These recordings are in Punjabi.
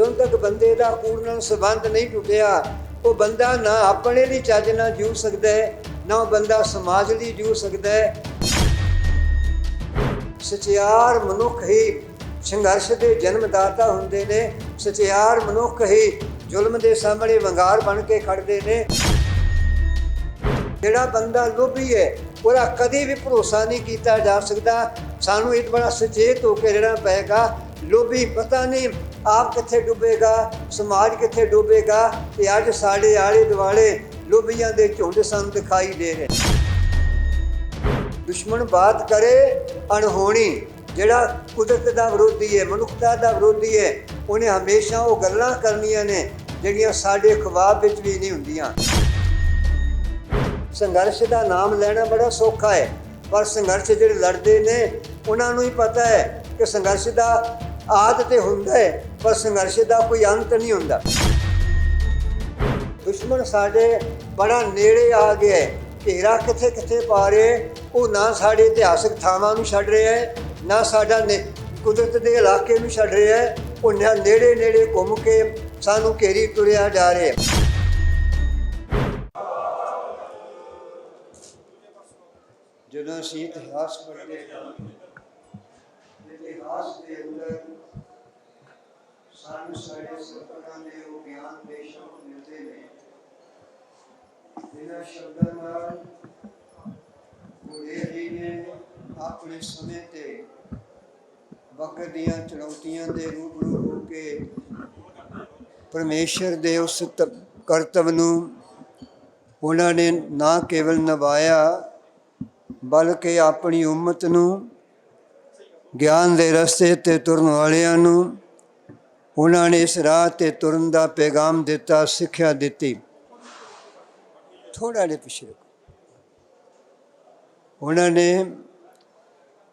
ਜਦੋਂ ਤੱਕ ਬੰਦੇ ਦਾ ਕੂੜ ਨਾਲ ਸੰਬੰਧ ਨਹੀਂ ਟੁੱਟਿਆ, ਉਹ ਬੰਦਾ ਨਾ ਆਪਣੇ ਲਈ ਚੱਜ ਨਾਲ ਜੀਉ ਸਕਦਾ ਹੈ, ਨਾ ਉਹ ਬੰਦਾ ਸਮਾਜ ਲਈ ਜੀਉ ਸਕਦਾ ਹੈ। ਸਚਿਆਰ ਮਨੁੱਖ ਹੀ ਸੰਘਰਸ਼ ਦੇ ਜਨਮਦਾਤਾ ਹੁੰਦੇ ਨੇ, ਸਚਿਆਰ ਮਨੁੱਖ ਹੀ ਜ਼ੁਲਮ ਦੇ ਸਾਹਮਣੇ ਵੰਗਾਰ ਬਣ ਕੇ ਖੜਦੇ ਨੇ। ਜਿਹੜਾ ਬੰਦਾ ਲੋਭੀ ਹੈ, ਉਹਦਾ ਕਦੀ ਵੀ ਭਰੋਸਾ ਨਹੀਂ ਕੀਤਾ ਜਾ ਸਕਦਾ। ਸਾਨੂੰ ਇਹ ਬੜਾ ਸੁਚੇਤ ਹੋ ਕੇ ਰਹਿਣਾ ਪਏਗਾ ਲੋਭੀ, ਪਤਾ ਨਹੀਂ ਆਪ ਕਿੱਥੇ ਡੁੱਬੇਗਾ, ਸਮਾਜ ਕਿੱਥੇ ਡੁੱਬੇਗਾ ਤੇ ਅੱਜ ਸਾਡੇ ਆਲੇ ਦੁਆਲੇ ਲੋਭੀਆਂ ਦੇ ਝੁੰਡ ਸਾਨੂੰ ਦਿਖਾਈ ਦੇ ਰਹੇ। ਦੁਸ਼ਮਣ ਬਾਤ ਕਰੇ ਅਣਹੋਣੀ, ਜਿਹੜਾ ਕੁਦਰਤ ਦਾ ਵਿਰੋਧੀ ਹੈ, ਮਨੁੱਖਤਾ ਦਾ ਵਿਰੋਧੀ ਹੈ, ਉਹਨੇ ਹਮੇਸ਼ਾ ਉਹ ਗੱਲਾਂ ਕਰਨੀਆਂ ਨੇ, ਜਿਹੜੀਆਂ ਸਾਡੇ ਖਵਾਬ ਵਿੱਚ ਵੀ ਨਹੀਂ ਹੁੰਦੀਆਂ। ਸੰਘਰਸ਼ ਦਾ ਨਾਮ ਲੈਣਾ ਬੜਾ ਸੌਖਾ ਹੈ, ਪਰ ਸੰਘਰਸ਼ ਜਿਹੜੇ ਲੜਦੇ ਨੇ, ਉਹਨਾਂ ਨੂੰ ਹੀ ਪਤਾ ਹੈ ਕਿ ਸੰਘਰਸ਼ ਦਾ ਆਦ ਤੇ ਹੁੰਦਾ ਹੈ, ਪਰ ਸੰਘਰਸ਼ ਦਾ ਕੋਈ ਅੰਤ ਨਹੀਂ ਹੁੰਦਾ। ਦੁਸ਼ਮਣ ਸਾਡੇ ਬੜਾ ਨੇੜੇ ਆ ਗਿਆ ਹੈ। ਘੇਰਾ ਕਿੱਥੇ ਕਿੱਥੇ ਪਾ ਰਹੇ, ਉਹ ਨਾ ਸਾਡੇ ਇਤਿਹਾਸਕ ਥਾਵਾਂ ਨੂੰ ਛੱਡ ਰਿਹਾ ਹੈ, ਨਾ ਸਾਡਾ ਕੁਦਰਤ ਦੇ ਇਲਾਕੇ ਨੂੰ ਛੱਡ ਰਿਹਾ ਹੈ, ਉਹ ਨਾ ਨੇੜੇ ਨੇੜੇ ਘੁੰਮ ਕੇ ਸਾਨੂੰ ਘੇਰੀ ਤੁਰਿਆ ਜਾ ਰਿਹਾ ਹੈ। ਜਦੋਂ ਅਸੀਂ ਇਤਿਹਾਸ ਪੜ੍ਹਦੇ ਹਾਂ, ਇਤਿਹਾਸ ਦੇ ਅੰਦਰ ਸਾਨੂੰ ਸਾਡੇ ਸਤਿਗੁਰਾਂ ਦੇ ਉਹ ਗਿਆਨ ਦੇ ਮਿਲਦੇ ਨੇ। ਜਿਨ੍ਹਾਂ ਸ਼ਬਦਾਂ ਨਾਲ ਗੁਰੇ ਜੀ ਨੇ ਆਪਣੇ ਸਮੇਂ ਤੇ ਵਕਤ ਦੀਆਂ ਚੁਣੌਤੀਆਂ ਦੇ ਰੂਬਰੂ ਹੋ ਕੇ ਪਰਮੇਸ਼ਰ ਦੇ ਉਸ ਤ- ਕਰਤਵ ਨੂੰ ਉਹਨਾਂ ਨੇ ਨਾ ਕੇਵਲ ਨਿਭਾਇਆ, ਬਲਕਿ ਆਪਣੀ ਉਮਤ ਨੂੰ, ਗਿਆਨ ਦੇ ਰਸਤੇ ਤੇ ਤੁਰਨ ਵਾਲਿਆਂ ਨੂੰ ਉਹਨਾਂ ਨੇ ਇਸ ਰਾਹ ਤੇ ਤੁਰਨ ਦਾ ਪੈਗਾਮ ਦਿੱਤਾ, ਸਿੱਖਿਆ ਦਿੱਤੀ। ਥੋੜਾ ਜਿਹਾ ਪਿੱਛੇ ਉਹਨਾਂ ਨੇ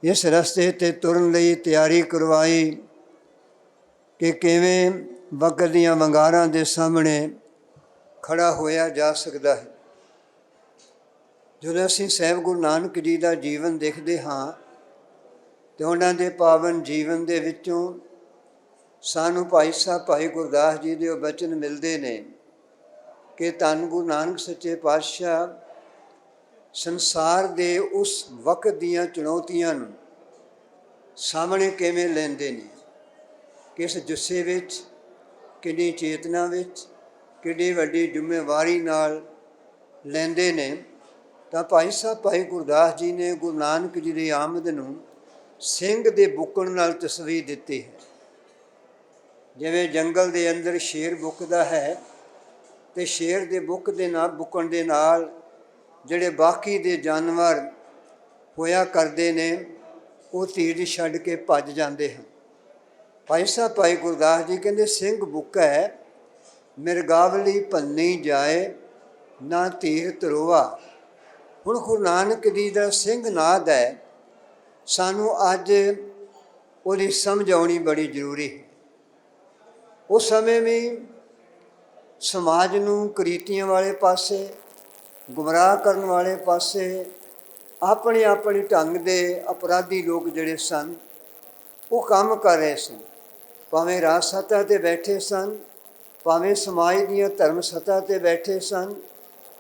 ਇਸ ਰਸਤੇ ਤੇ ਤੁਰਨ ਲਈ ਤਿਆਰੀ ਕਰਵਾਈ ਕਿ ਕਿਵੇਂ ਵਕਤ ਦੀਆਂ ਵੰਗਾਰਾਂ ਦੇ ਸਾਹਮਣੇ ਖੜਾ ਹੋਇਆ ਜਾ ਸਕਦਾ ਹੈ। ਜਦੋਂ ਅਸੀਂ ਸਹਿਬ ਗੁਰੂ ਨਾਨਕ ਜੀ ਦਾ ਜੀਵਨ ਦੇਖਦੇ ਹਾਂ ਤੇ ਉਹਨਾਂ ਦੇ ਪਾਵਨ ਜੀਵਨ ਦੇ ਵਿੱਚੋਂ ਸਾਨੂੰ ਭਾਈ ਸਾਹਿਬ, ਭਾਈ ਗੁਰਦਾਸ ਜੀ ਦੇ ਉਹ ਬਚਨ ਮਿਲਦੇ ਨੇ ਕਿ ਧੰਨ ਗੁਰੂ ਨਾਨਕ ਸੱਚੇ ਪਾਤਸ਼ਾਹ ਸੰਸਾਰ ਦੇ ਉਸ ਵਕਤ ਦੀਆਂ ਚੁਣੌਤੀਆਂ ਨੂੰ ਸਾਹਮਣੇ ਕਿਵੇਂ ਲੈਂਦੇ ਨੇ? ਕਿਸ ਜੁੱਸੇ ਵਿੱਚ, ਕਿੰਨੀ ਚੇਤਨਾ ਵਿੱਚ, ਕਿੰਨੀ ਵੱਡੀ ਜ਼ਿੰਮੇਵਾਰੀ ਨਾਲ ਲੈਂਦੇ ਨੇ? ਤਾਂ ਭਾਈ ਸਾਹਿਬ, ਭਾਈ ਗੁਰਦਾਸ ਜੀ ਨੇ ਗੁਰੂ ਨਾਨਕ ਜੀ ਦੀ ਆਮਦ ਨੂੰ ਸਿੰਘ ਦੇ ਬੁੱਕਣ ਨਾਲ ਤਸਵੀਰ ਦਿੱਤੀ ਹੈ। ਜਿਵੇਂ ਜੰਗਲ ਦੇ ਅੰਦਰ ਸ਼ੇਰ ਬੁੱਕਦਾ ਹੈ ਤੇ ਸ਼ੇਰ ਦੇ ਬੁੱਕ ਦੇ ਨਾਲ, ਬੁੱਕਣ ਦੇ ਨਾਲ ਜਿਹੜੇ ਬਾਕੀ ਦੇ ਜਾਨਵਰ ਹੋਇਆ ਕਰਦੇ ਨੇ, ਉਹ ਤੀਰ ਛੱਡ ਕੇ ਭੱਜ ਜਾਂਦੇ ਹਨ। ਭਾਈ ਸਾਹਿਬ, ਭਾਈ ਗੁਰਦਾਸ ਜੀ ਕਹਿੰਦੇ, ਸਿੰਘ ਬੁੱਕਾ ਹੈ ਮਿਰਗਾਵਲੀ ਭੰਨੀ ਜਾਏ, ਨਾ ਤੀਰ ਤਰੋਆ ਹੁਣ ਗੁਰੂ ਨਾਨਕ ਜੀ ਦਾ ਸਿੰਘ ਨਾਦ ਹੈ। ਸਾਨੂੰ ਅੱਜ ਉਹਦੀ ਸਮਝ ਆਉਣੀ ਬੜੀ ਜ਼ਰੂਰੀ ਹੈ। ਉਸ ਸਮੇਂ ਵੀ ਸਮਾਜ ਨੂੰ ਕਰੀਤੀਆਂ ਵਾਲੇ ਪਾਸੇ, ਗੁੰਮਰਾਹ ਕਰਨ ਵਾਲੇ ਪਾਸੇ ਆਪਣੇ ਆਪਣੇ ਢੰਗ ਦੇ ਅਪਰਾਧੀ ਲੋਕ ਜਿਹੜੇ ਸਨ, ਉਹ ਕੰਮ ਕਰ ਰਹੇ ਸਨ। ਭਾਵੇਂ ਰਾਜ ਸੱਤਾ ਤੇ ਬੈਠੇ ਸਨ, ਭਾਵੇਂ ਸਮਾਜ ਦੀਆਂ ਧਰਮ ਸੱਤਾ ਤੇ ਬੈਠੇ ਸਨ,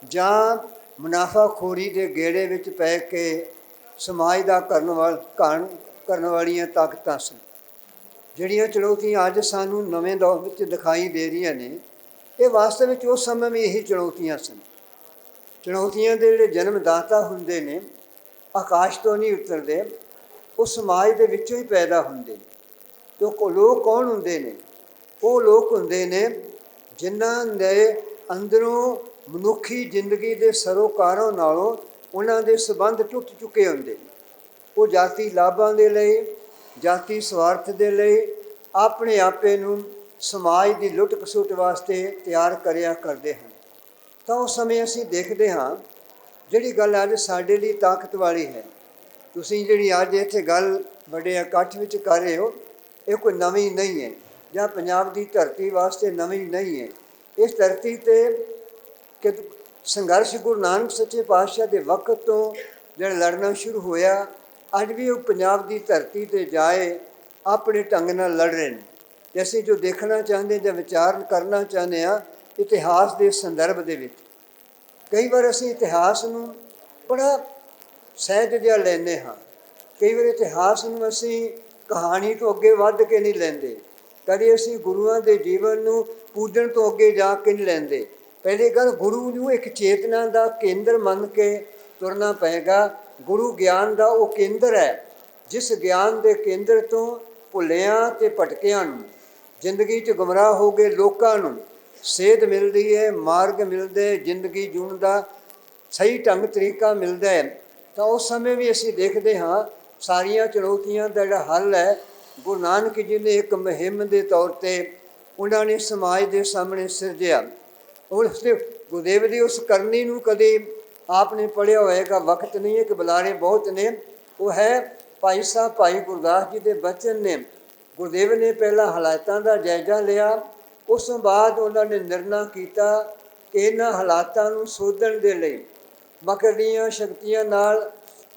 ਜਾਂ ਮੁਨਾਫਾਖੋਰੀ ਦੇ ਗੇੜੇ ਵਿੱਚ ਪੈ ਕੇ ਸਮਾਜ ਦਾ ਕਰਨ ਵਾਲ, ਕਰਨ ਵਾਲੀਆਂ ਤਾਕਤਾਂ ਸਨ। ਜਿਹੜੀਆਂ ਚੁਣੌਤੀਆਂ ਅੱਜ ਸਾਨੂੰ ਨਵੇਂ ਦੌਰ ਵਿੱਚ ਦਿਖਾਈ ਦੇ ਰਹੀਆਂ ਨੇ, ਇਹ ਵਾਸਤਵ ਵਿੱਚ ਉਸ ਸਮੇਂ ਵੀ ਇਹੀ ਚੁਣੌਤੀਆਂ ਸਨ। ਚੁਣੌਤੀਆਂ ਦੇ ਜਿਹੜੇ ਜਨਮਦਾਤਾ ਹੁੰਦੇ ਨੇ, ਆਕਾਸ਼ ਤੋਂ ਨਹੀਂ ਉਤਰਦੇ, ਉਹ ਸਮਾਜ ਦੇ ਵਿੱਚੋਂ ਹੀ ਪੈਦਾ ਹੁੰਦੇ ਨੇ। ਤੇ ਉਹ ਲੋਕ ਕੌਣ ਹੁੰਦੇ ਨੇ? ਉਹ ਲੋਕ ਹੁੰਦੇ ਨੇ ਜਿਨ੍ਹਾਂ ਦੇ ਅੰਦਰੋਂ ਮਨੁੱਖੀ ਜ਼ਿੰਦਗੀ ਦੇ ਸਰੋਕਾਰਾਂ ਨਾਲੋਂ ਉਹਨਾਂ ਦੇ ਸਬੰਧ ਟੁੱਟ ਚੁੱਕੇ ਹੁੰਦੇ ਨੇ। ਉਹ ਜਾਤੀ ਲਾਭਾਂ ਦੇ ਲਈ ਜਾਤੀ ਸਵਾਰਥ ਦੇ ਲਈ ਆਪਣੇ ਆਪੇ ਨੂੰ ਸਮਾਜ ਦੀ ਲੁੱਟ ਖਸੁੱਟ ਵਾਸਤੇ ਤਿਆਰ ਕਰਿਆ ਕਰਦੇ ਹਨ। ਤਾਂ ਉਸ ਸਮੇਂ ਅਸੀਂ ਦੇਖਦੇ ਹਾਂ, ਜਿਹੜੀ ਗੱਲ ਅੱਜ ਸਾਡੇ ਲਈ ਤਾਕਤ ਵਾਲੀ ਹੈ। ਤੁਸੀਂ ਜਿਹੜੀ ਅੱਜ ਇੱਥੇ ਗੱਲ ਵੱਡੇ ਇਕੱਠ ਵਿੱਚ ਕਰ ਰਹੇ ਹੋ, ਇਹ ਕੋਈ ਨਵੀਂ ਨਹੀਂ ਹੈ, ਜਾਂ ਪੰਜਾਬ ਦੀ ਧਰਤੀ ਵਾਸਤੇ ਨਵੀਂ ਨਹੀਂ ਹੈ। ਇਸ ਧਰਤੀ ਤੇ ਕਿ ਸੰਘਰਸ਼ ਗੁਰੂ ਨਾਨਕ ਸੱਚੇ ਪਾਤਸ਼ਾਹ ਦੇ ਵਕਤ ਤੋਂ ਜਿਹੜਾ ਲੜਨਾ ਸ਼ੁਰੂ ਹੋਇਆ ਅੱਜ ਵੀ ਉਹ ਪੰਜਾਬ ਦੀ ਧਰਤੀ ਤੇ ਜਾਏ, ਆਪਣੇ ਢੰਗ ਨਾਲ ਲੜ ਰਹੇ ਨੇ ਤੇ ਅਸੀਂ ਜੋ ਦੇਖਣਾ ਚਾਹੁੰਦੇ ਜਾਂ ਵਿਚਾਰ ਕਰਨਾ ਚਾਹੁੰਦੇ ਆ ਇਤਿਹਾਸ ਦੇ ਸੰਦਰਭ ਦੇ ਵਿੱਚ। ਕਈ ਵਾਰ ਅਸੀਂ ਇਤਿਹਾਸ ਨੂੰ ਬੜਾ ਸਹਿਜ ਜਿਹਾ ਲੈਂਦੇ ਹਾਂ। ਕਈ ਵਾਰ ਇਤਿਹਾਸ ਨੂੰ ਅਸੀਂ ਕਹਾਣੀ ਤੋਂ ਅੱਗੇ ਵੱਧ ਕੇ ਨਹੀਂ ਲੈਂਦੇ। ਕਦੇ ਅਸੀਂ ਗੁਰੂਆਂ ਦੇ ਜੀਵਨ ਨੂੰ ਪੂਜਣ ਤੋਂ ਅੱਗੇ ਜਾ ਕੇ ਨਹੀਂ ਲੈਂਦੇ। ਪਹਿਲੀ ਗੱਲ ਗੁਰੂ ਨੂੰ ਇੱਕ ਚੇਤਨਾ ਦਾ ਕੇਂਦਰ ਮੰਨ ਕੇ ਤੁਰਨਾ ਪਏਗਾ। ਗੁਰੂ ਗਿਆਨ ਦਾ ਉਹ ਕੇਂਦਰ ਹੈ, ਜਿਸ ਗਿਆਨ ਦੇ ਕੇਂਦਰ ਤੋਂ ਭੁੱਲਿਆਂ ਤੇ ਭਟਕਿਆਂ ਨੂੰ, ਜ਼ਿੰਦਗੀ 'ਚ ਗੁੰਮਰਾਹ ਹੋ ਗਏ ਲੋਕਾਂ ਨੂੰ, ਸੇਧ ਮਿਲਦੀ ਹੈ, ਮਾਰਗ ਮਿਲਦੇ, ਜ਼ਿੰਦਗੀ ਜੀਉਣ ਦਾ ਸਹੀ ਢੰਗ, ਤਰੀਕਾ ਮਿਲਦਾ ਹੈ। ਤਾਂ ਉਸ ਸਮੇਂ ਵੀ ਅਸੀਂ ਦੇਖਦੇ ਹਾਂ, ਸਾਰੀਆਂ ਚੁਣੌਤੀਆਂ ਦਾ ਜਿਹੜਾ ਹੱਲ ਹੈ, ਗੁਰੂ ਨਾਨਕ ਜੀ ਨੇ ਇੱਕ ਮੁਹਿੰਮ ਦੇ ਤੌਰ ਤੇ ਉਹਨਾਂ ਨੇ ਸਮਾਜ ਦੇ ਸਾਹਮਣੇ ਸਿਰਜਿਆ। ਉਸ ਤੇ ਗੁਰਦੇਵ ਦੀ ਉਸ ਕਰਨੀ ਨੂੰ ਕਦੇ ਆਪਨੇ ਪੜਿਆ ਹੋਏਗਾ ਵਕਤ ਨਹੀਂ ਹੈ ਕਿ ਬੁਲਾਰੇ ਬਹੁਤ ਨੇ। ਉਹ ਹੈ ਭਾਈ ਸਾਹਿਬ, ਭਾਈ ਗੁਰਦਾਸ ਜੀ ਦੇ ਬਚਨ ਨੇ। ਗੁਰਦੇਵ ਨੇ ਪਹਿਲਾਂ ਹਾਲਾਤਾਂ ਦਾ ਜਾਇਜ਼ਾ ਲਿਆ। ਉਸ ਤੋਂ ਬਾਅਦ ਉਹਨਾਂ ਨੇ ਨਿਰਣਾ ਕੀਤਾ ਕਿ ਇਹਨਾਂ ਹਾਲਾਤਾਂ ਨੂੰ ਸੋਧਣ ਦੇ ਲਈ। ਮਕਰਦੀਆਂ ਸ਼ਕਤੀਆਂ ਨਾਲ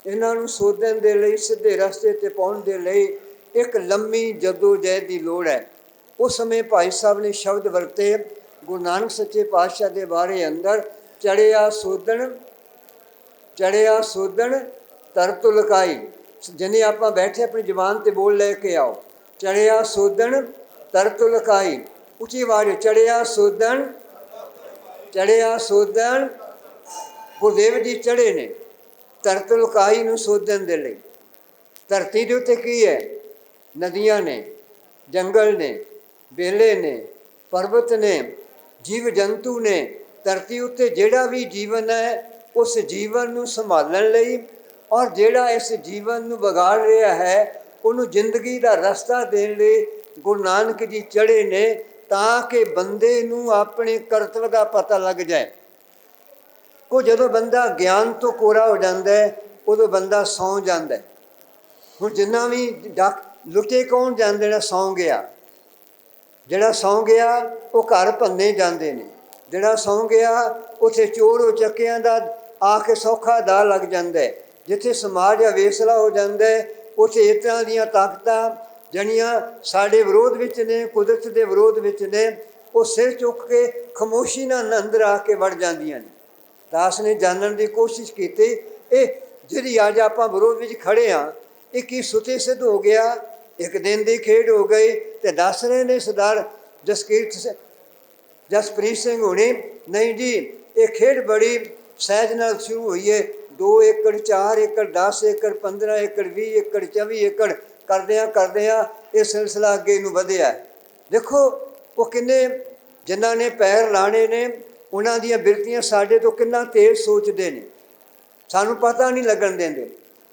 ਇਹਨਾਂ ਨੂੰ ਸੋਧਣ ਦੇ ਲਈ, ਸਿੱਧੇ ਰਸਤੇ ਤੇ ਪਾਉਣ ਦੇ ਲਈ ਇੱਕ ਲੰਮੀ ਜਦੋਜਹਿਦ ਦੀ ਲੋੜ ਹੈ। ਉਸ ਸਮੇਂ ਭਾਈ ਸਾਹਿਬ ਨੇ ਸ਼ਬਦ ਵਰਤੇ। ਗੁਰੂ ਨਾਨਕ ਸੱਚੇ ਪਾਤਸ਼ਾਹ ਦੇ ਬਾਰੇ ਅੰਦਰ ਚੜਿਆ ਸੋਧਣ ਚੜਿਆ ਸੋਧਣ ਤਰਤ ਲਕਾਈ। ਜਿਹਨੇ ਆਪਾਂ ਬੈਠੇ ਆਪਣੀ ਜ਼ੁਬਾਨ ਤੇ ਬੋਲ ਲੈ ਕੇ ਆਓ। ਚੜਿਆ ਸੋਧਣ ਤਰਤ ਲਕਾਈ। ਉੱਚੀ ਆਵਾਜ਼ ਚੜਿਆ ਸੋਧਣ ਚੜਿਆ ਸੋਧਣ। ਗੁਰਦੇਵ ਜੀ ਚੜੇ ਨੇ ਤਰਤੁ ਲਕਾਈ ਨੂੰ ਸੋਧਣ ਦੇ ਲਈ। ਧਰਤੀ ਦੇ ਉੱਤੇ ਕੀ ਹੈ? ਨਦੀਆਂ ਨੇ, ਜੰਗਲ ਨੇ, ਬੇਲੇ ਨੇ, ਪਰਬਤ ਨੇ ਜੀਵ ਜੰਤੂ ਨੇ। ਧਰਤੀ ਉੱਤੇ ਜਿਹੜਾ ਵੀ ਜੀਵਨ ਹੈ ਉਸ ਜੀਵਨ ਨੂੰ ਸੰਭਾਲਣ ਲਈ ਔਰ ਜਿਹੜਾ ਇਸ ਜੀਵਨ ਨੂੰ ਵਿਗਾੜ ਰਿਹਾ ਹੈ, ਉਹਨੂੰ ਜ਼ਿੰਦਗੀ ਦਾ ਰਸਤਾ ਦੇਣ ਲਈ ਗੁਰੂ ਨਾਨਕ ਜੀ ਚੜ੍ਹੇ ਨੇ ਤਾਂ ਕਿ ਬੰਦੇ ਨੂੰ ਆਪਣੇ ਕਰਤੱਵ ਦਾ ਪਤਾ ਲੱਗ ਜਾਏ। ਕੋ ਜਦੋਂ ਬੰਦਾ ਗਿਆਨ ਤੋਂ ਕੋਰਾ ਹੋ ਜਾਂਦਾ ਹੈ, ਉਦੋਂ ਬੰਦਾ ਸੌ ਜਾਂਦਾ ਹੈ। ਹੁਣ ਜਿੰਨਾ ਵੀ ਡਾਕ ਲੁੱਟੇ ਕੌਣ ਜਾਂਦੇ ਨੇ, ਸੌ ਗਿਆ। ਜਿਹੜਾ ਸੌ ਗਿਆ, ਉਹ ਘਰ ਭੰਨੇ ਜਾਂਦੇ ਨੇ। ਜਿਹੜਾ ਸੌ ਗਿਆ, ਉਥੇ ਚੋਰ ਹੋ ਚੱਕਿਆਂ ਦਾ ਆ ਕੇ ਸੌਖਾ ਦਾ ਲੱਗ ਜਾਂਦਾ ਹੈ। ਜਿੱਥੇ ਸਮਾਜ ਅਵੇਸਲਾ ਹੋ ਜਾਂਦਾ ਹੈ ਉਥੇ ਇਸ ਤਰ੍ਹਾਂ ਦੀਆਂ ਤਾਕਤਾਂ ਜਣੀਆਂ ਸਾਡੇ ਵਿਰੋਧ ਵਿੱਚ ਨੇ, ਕੁਦਰਤ ਦੇ ਵਿਰੋਧ ਵਿੱਚ ਨੇ, ਉਹ ਸਿਰ ਚੁੱਕ ਕੇ ਖਮੋਸ਼ੀ ਨਾਲ ਅੰਦਰ ਆ ਕੇ ਵੜ ਜਾਂਦੀਆਂ ਨੇ। ਦਾਸ ਨੇ ਜਾਣਨ ਦੀ ਕੋਸ਼ਿਸ਼ ਕੀਤੀ, ਇਹ ਜਿਹੜੀ ਅੱਜ ਆਪਾਂ ਵਿਰੋਧ ਵਿੱਚ ਖੜੇ ਆ ਇਹ ਕੀ ਸੁਤੇ ਸਿੱਧ ਹੋ ਗਿਆ? ਇੱਕ ਦਿਨ ਦੀ ਖੇਡ ਹੋ ਗਈ ਤੇ ਦੱਸ ਰਹੇ ਨੇ ਸਰਦਾਰ ਜਸਕੀਰਤ ਸਿੰਘ ਜਸਪ੍ਰੀਤ ਸਿੰਘ ਹੋਣੀ, ਨਹੀਂ ਜੀ, ਇਹ ਖੇਡ ਬੜੀ ਸਹਿਜ ਨਾਲ ਸ਼ੁਰੂ ਹੋਈਏ। ਹੈ 2 ਏਕੜ 4 ਏਕੜ 10 ਏਕੜ 15 ਏਕੜ 20 ਏਕੜ 24 ਏਕੜ ਕਰਦਿਆਂ ਕਰਦਿਆਂ ਇਹ ਸਿਲਸਿਲਾ ਅੱਗੇ ਨੂੰ ਵਧਿਆ ਦੇਖੋ, ਉਹ ਕਿੰਨੇ ਜਿਨ੍ਹਾਂ ਨੇ ਪੈਰ ਲਾਣੇ ਨੇ, ਉਹਨਾਂ ਦੀਆਂ ਬਿਰਤੀਆਂ ਸਾਡੇ ਤੋਂ ਕਿੰਨਾ ਤੇਜ਼ ਸੋਚਦੇ ਨੇ। ਸਾਨੂੰ ਪਤਾ ਨਹੀਂ ਲੱਗਣ ਦਿੰਦੇ।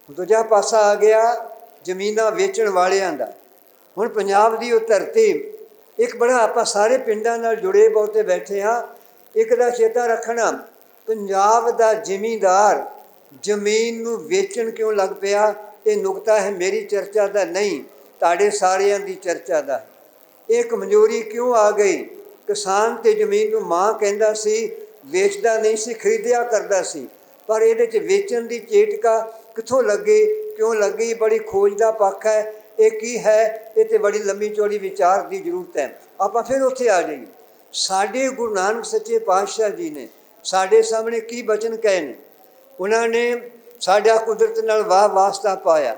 ਦੂਜਾ ਪਾਸਾ ਆ ਗਿਆ ਜ਼ਮੀਨਾਂ ਵੇਚਣ ਵਾਲਿਆਂ ਦਾ। ਹੁਣ ਪੰਜਾਬ ਦੀ ਉਹ ਧਰਤੀ, ਇੱਕ ਬੜਾ ਆਪਾਂ ਸਾਰੇ ਪਿੰਡਾਂ ਨਾਲ ਜੁੜੇ ਬਹੁਤੇ ਬੈਠੇ ਆ ਇੱਕ ਦਾ ਚੇਤਾ ਰੱਖਣਾ ਪੰਜਾਬ ਦਾ ਜ਼ਿਮੀਂਦਾਰ ਜ਼ਮੀਨ ਨੂੰ ਵੇਚਣ ਕਿਉਂ ਲੱਗ ਪਿਆ? ਇਹ ਨੁਕਤਾ ਹੈ ਮੇਰੀ ਚਰਚਾ ਦਾ, ਨਹੀਂ, ਤੁਹਾਡੇ ਸਾਰਿਆਂ ਦੀ ਚਰਚਾ ਦਾ। ਇਹ ਕਮਜ਼ੋਰੀ ਕਿਉਂ ਆ ਗਈ? ਕਿਸਾਨ ਤੇ ਜ਼ਮੀਨ ਨੂੰ ਮਾਂ ਕਹਿੰਦਾ ਸੀ, ਵੇਚਦਾ ਨਹੀਂ ਸੀ, ਖਰੀਦਿਆ ਕਰਦਾ ਸੀ। ਪਰ ਇਹਦੇ 'ਚ ਵੇਚਣ ਦੀ ਚੇਟਕਾ ਕਿੱਥੋਂ ਲੱਗੇ, ਕਿਉਂ ਲੱਗੀ? ਬੜੀ ਖੋਜ ਦਾ ਪੱਖ ਹੈ। ਇਹ ਕੀ ਹੈ? ਇਹ ਤੇ ਬੜੀ ਲੰਮੀ ਚੌੜੀ ਵਿਚਾਰ ਦੀ ਜ਼ਰੂਰਤ ਹੈ। ਆਪਾਂ ਫਿਰ ਉੱਥੇ ਆ ਜਾਈਏ। ਸਾਡੇ ਗੁਰੂ ਨਾਨਕ ਸੱਚੇ ਪਾਤਸ਼ਾਹ ਜੀ ਨੇ ਸਾਡੇ ਸਾਹਮਣੇ ਕੀ ਬਚਨ ਕਹੇ ਨੇ? ਉਹਨਾਂ ਨੇ ਸਾਡਾ ਕੁਦਰਤ ਨਾਲ ਵਾਹ ਵਾਸਤਾ ਪਾਇਆ।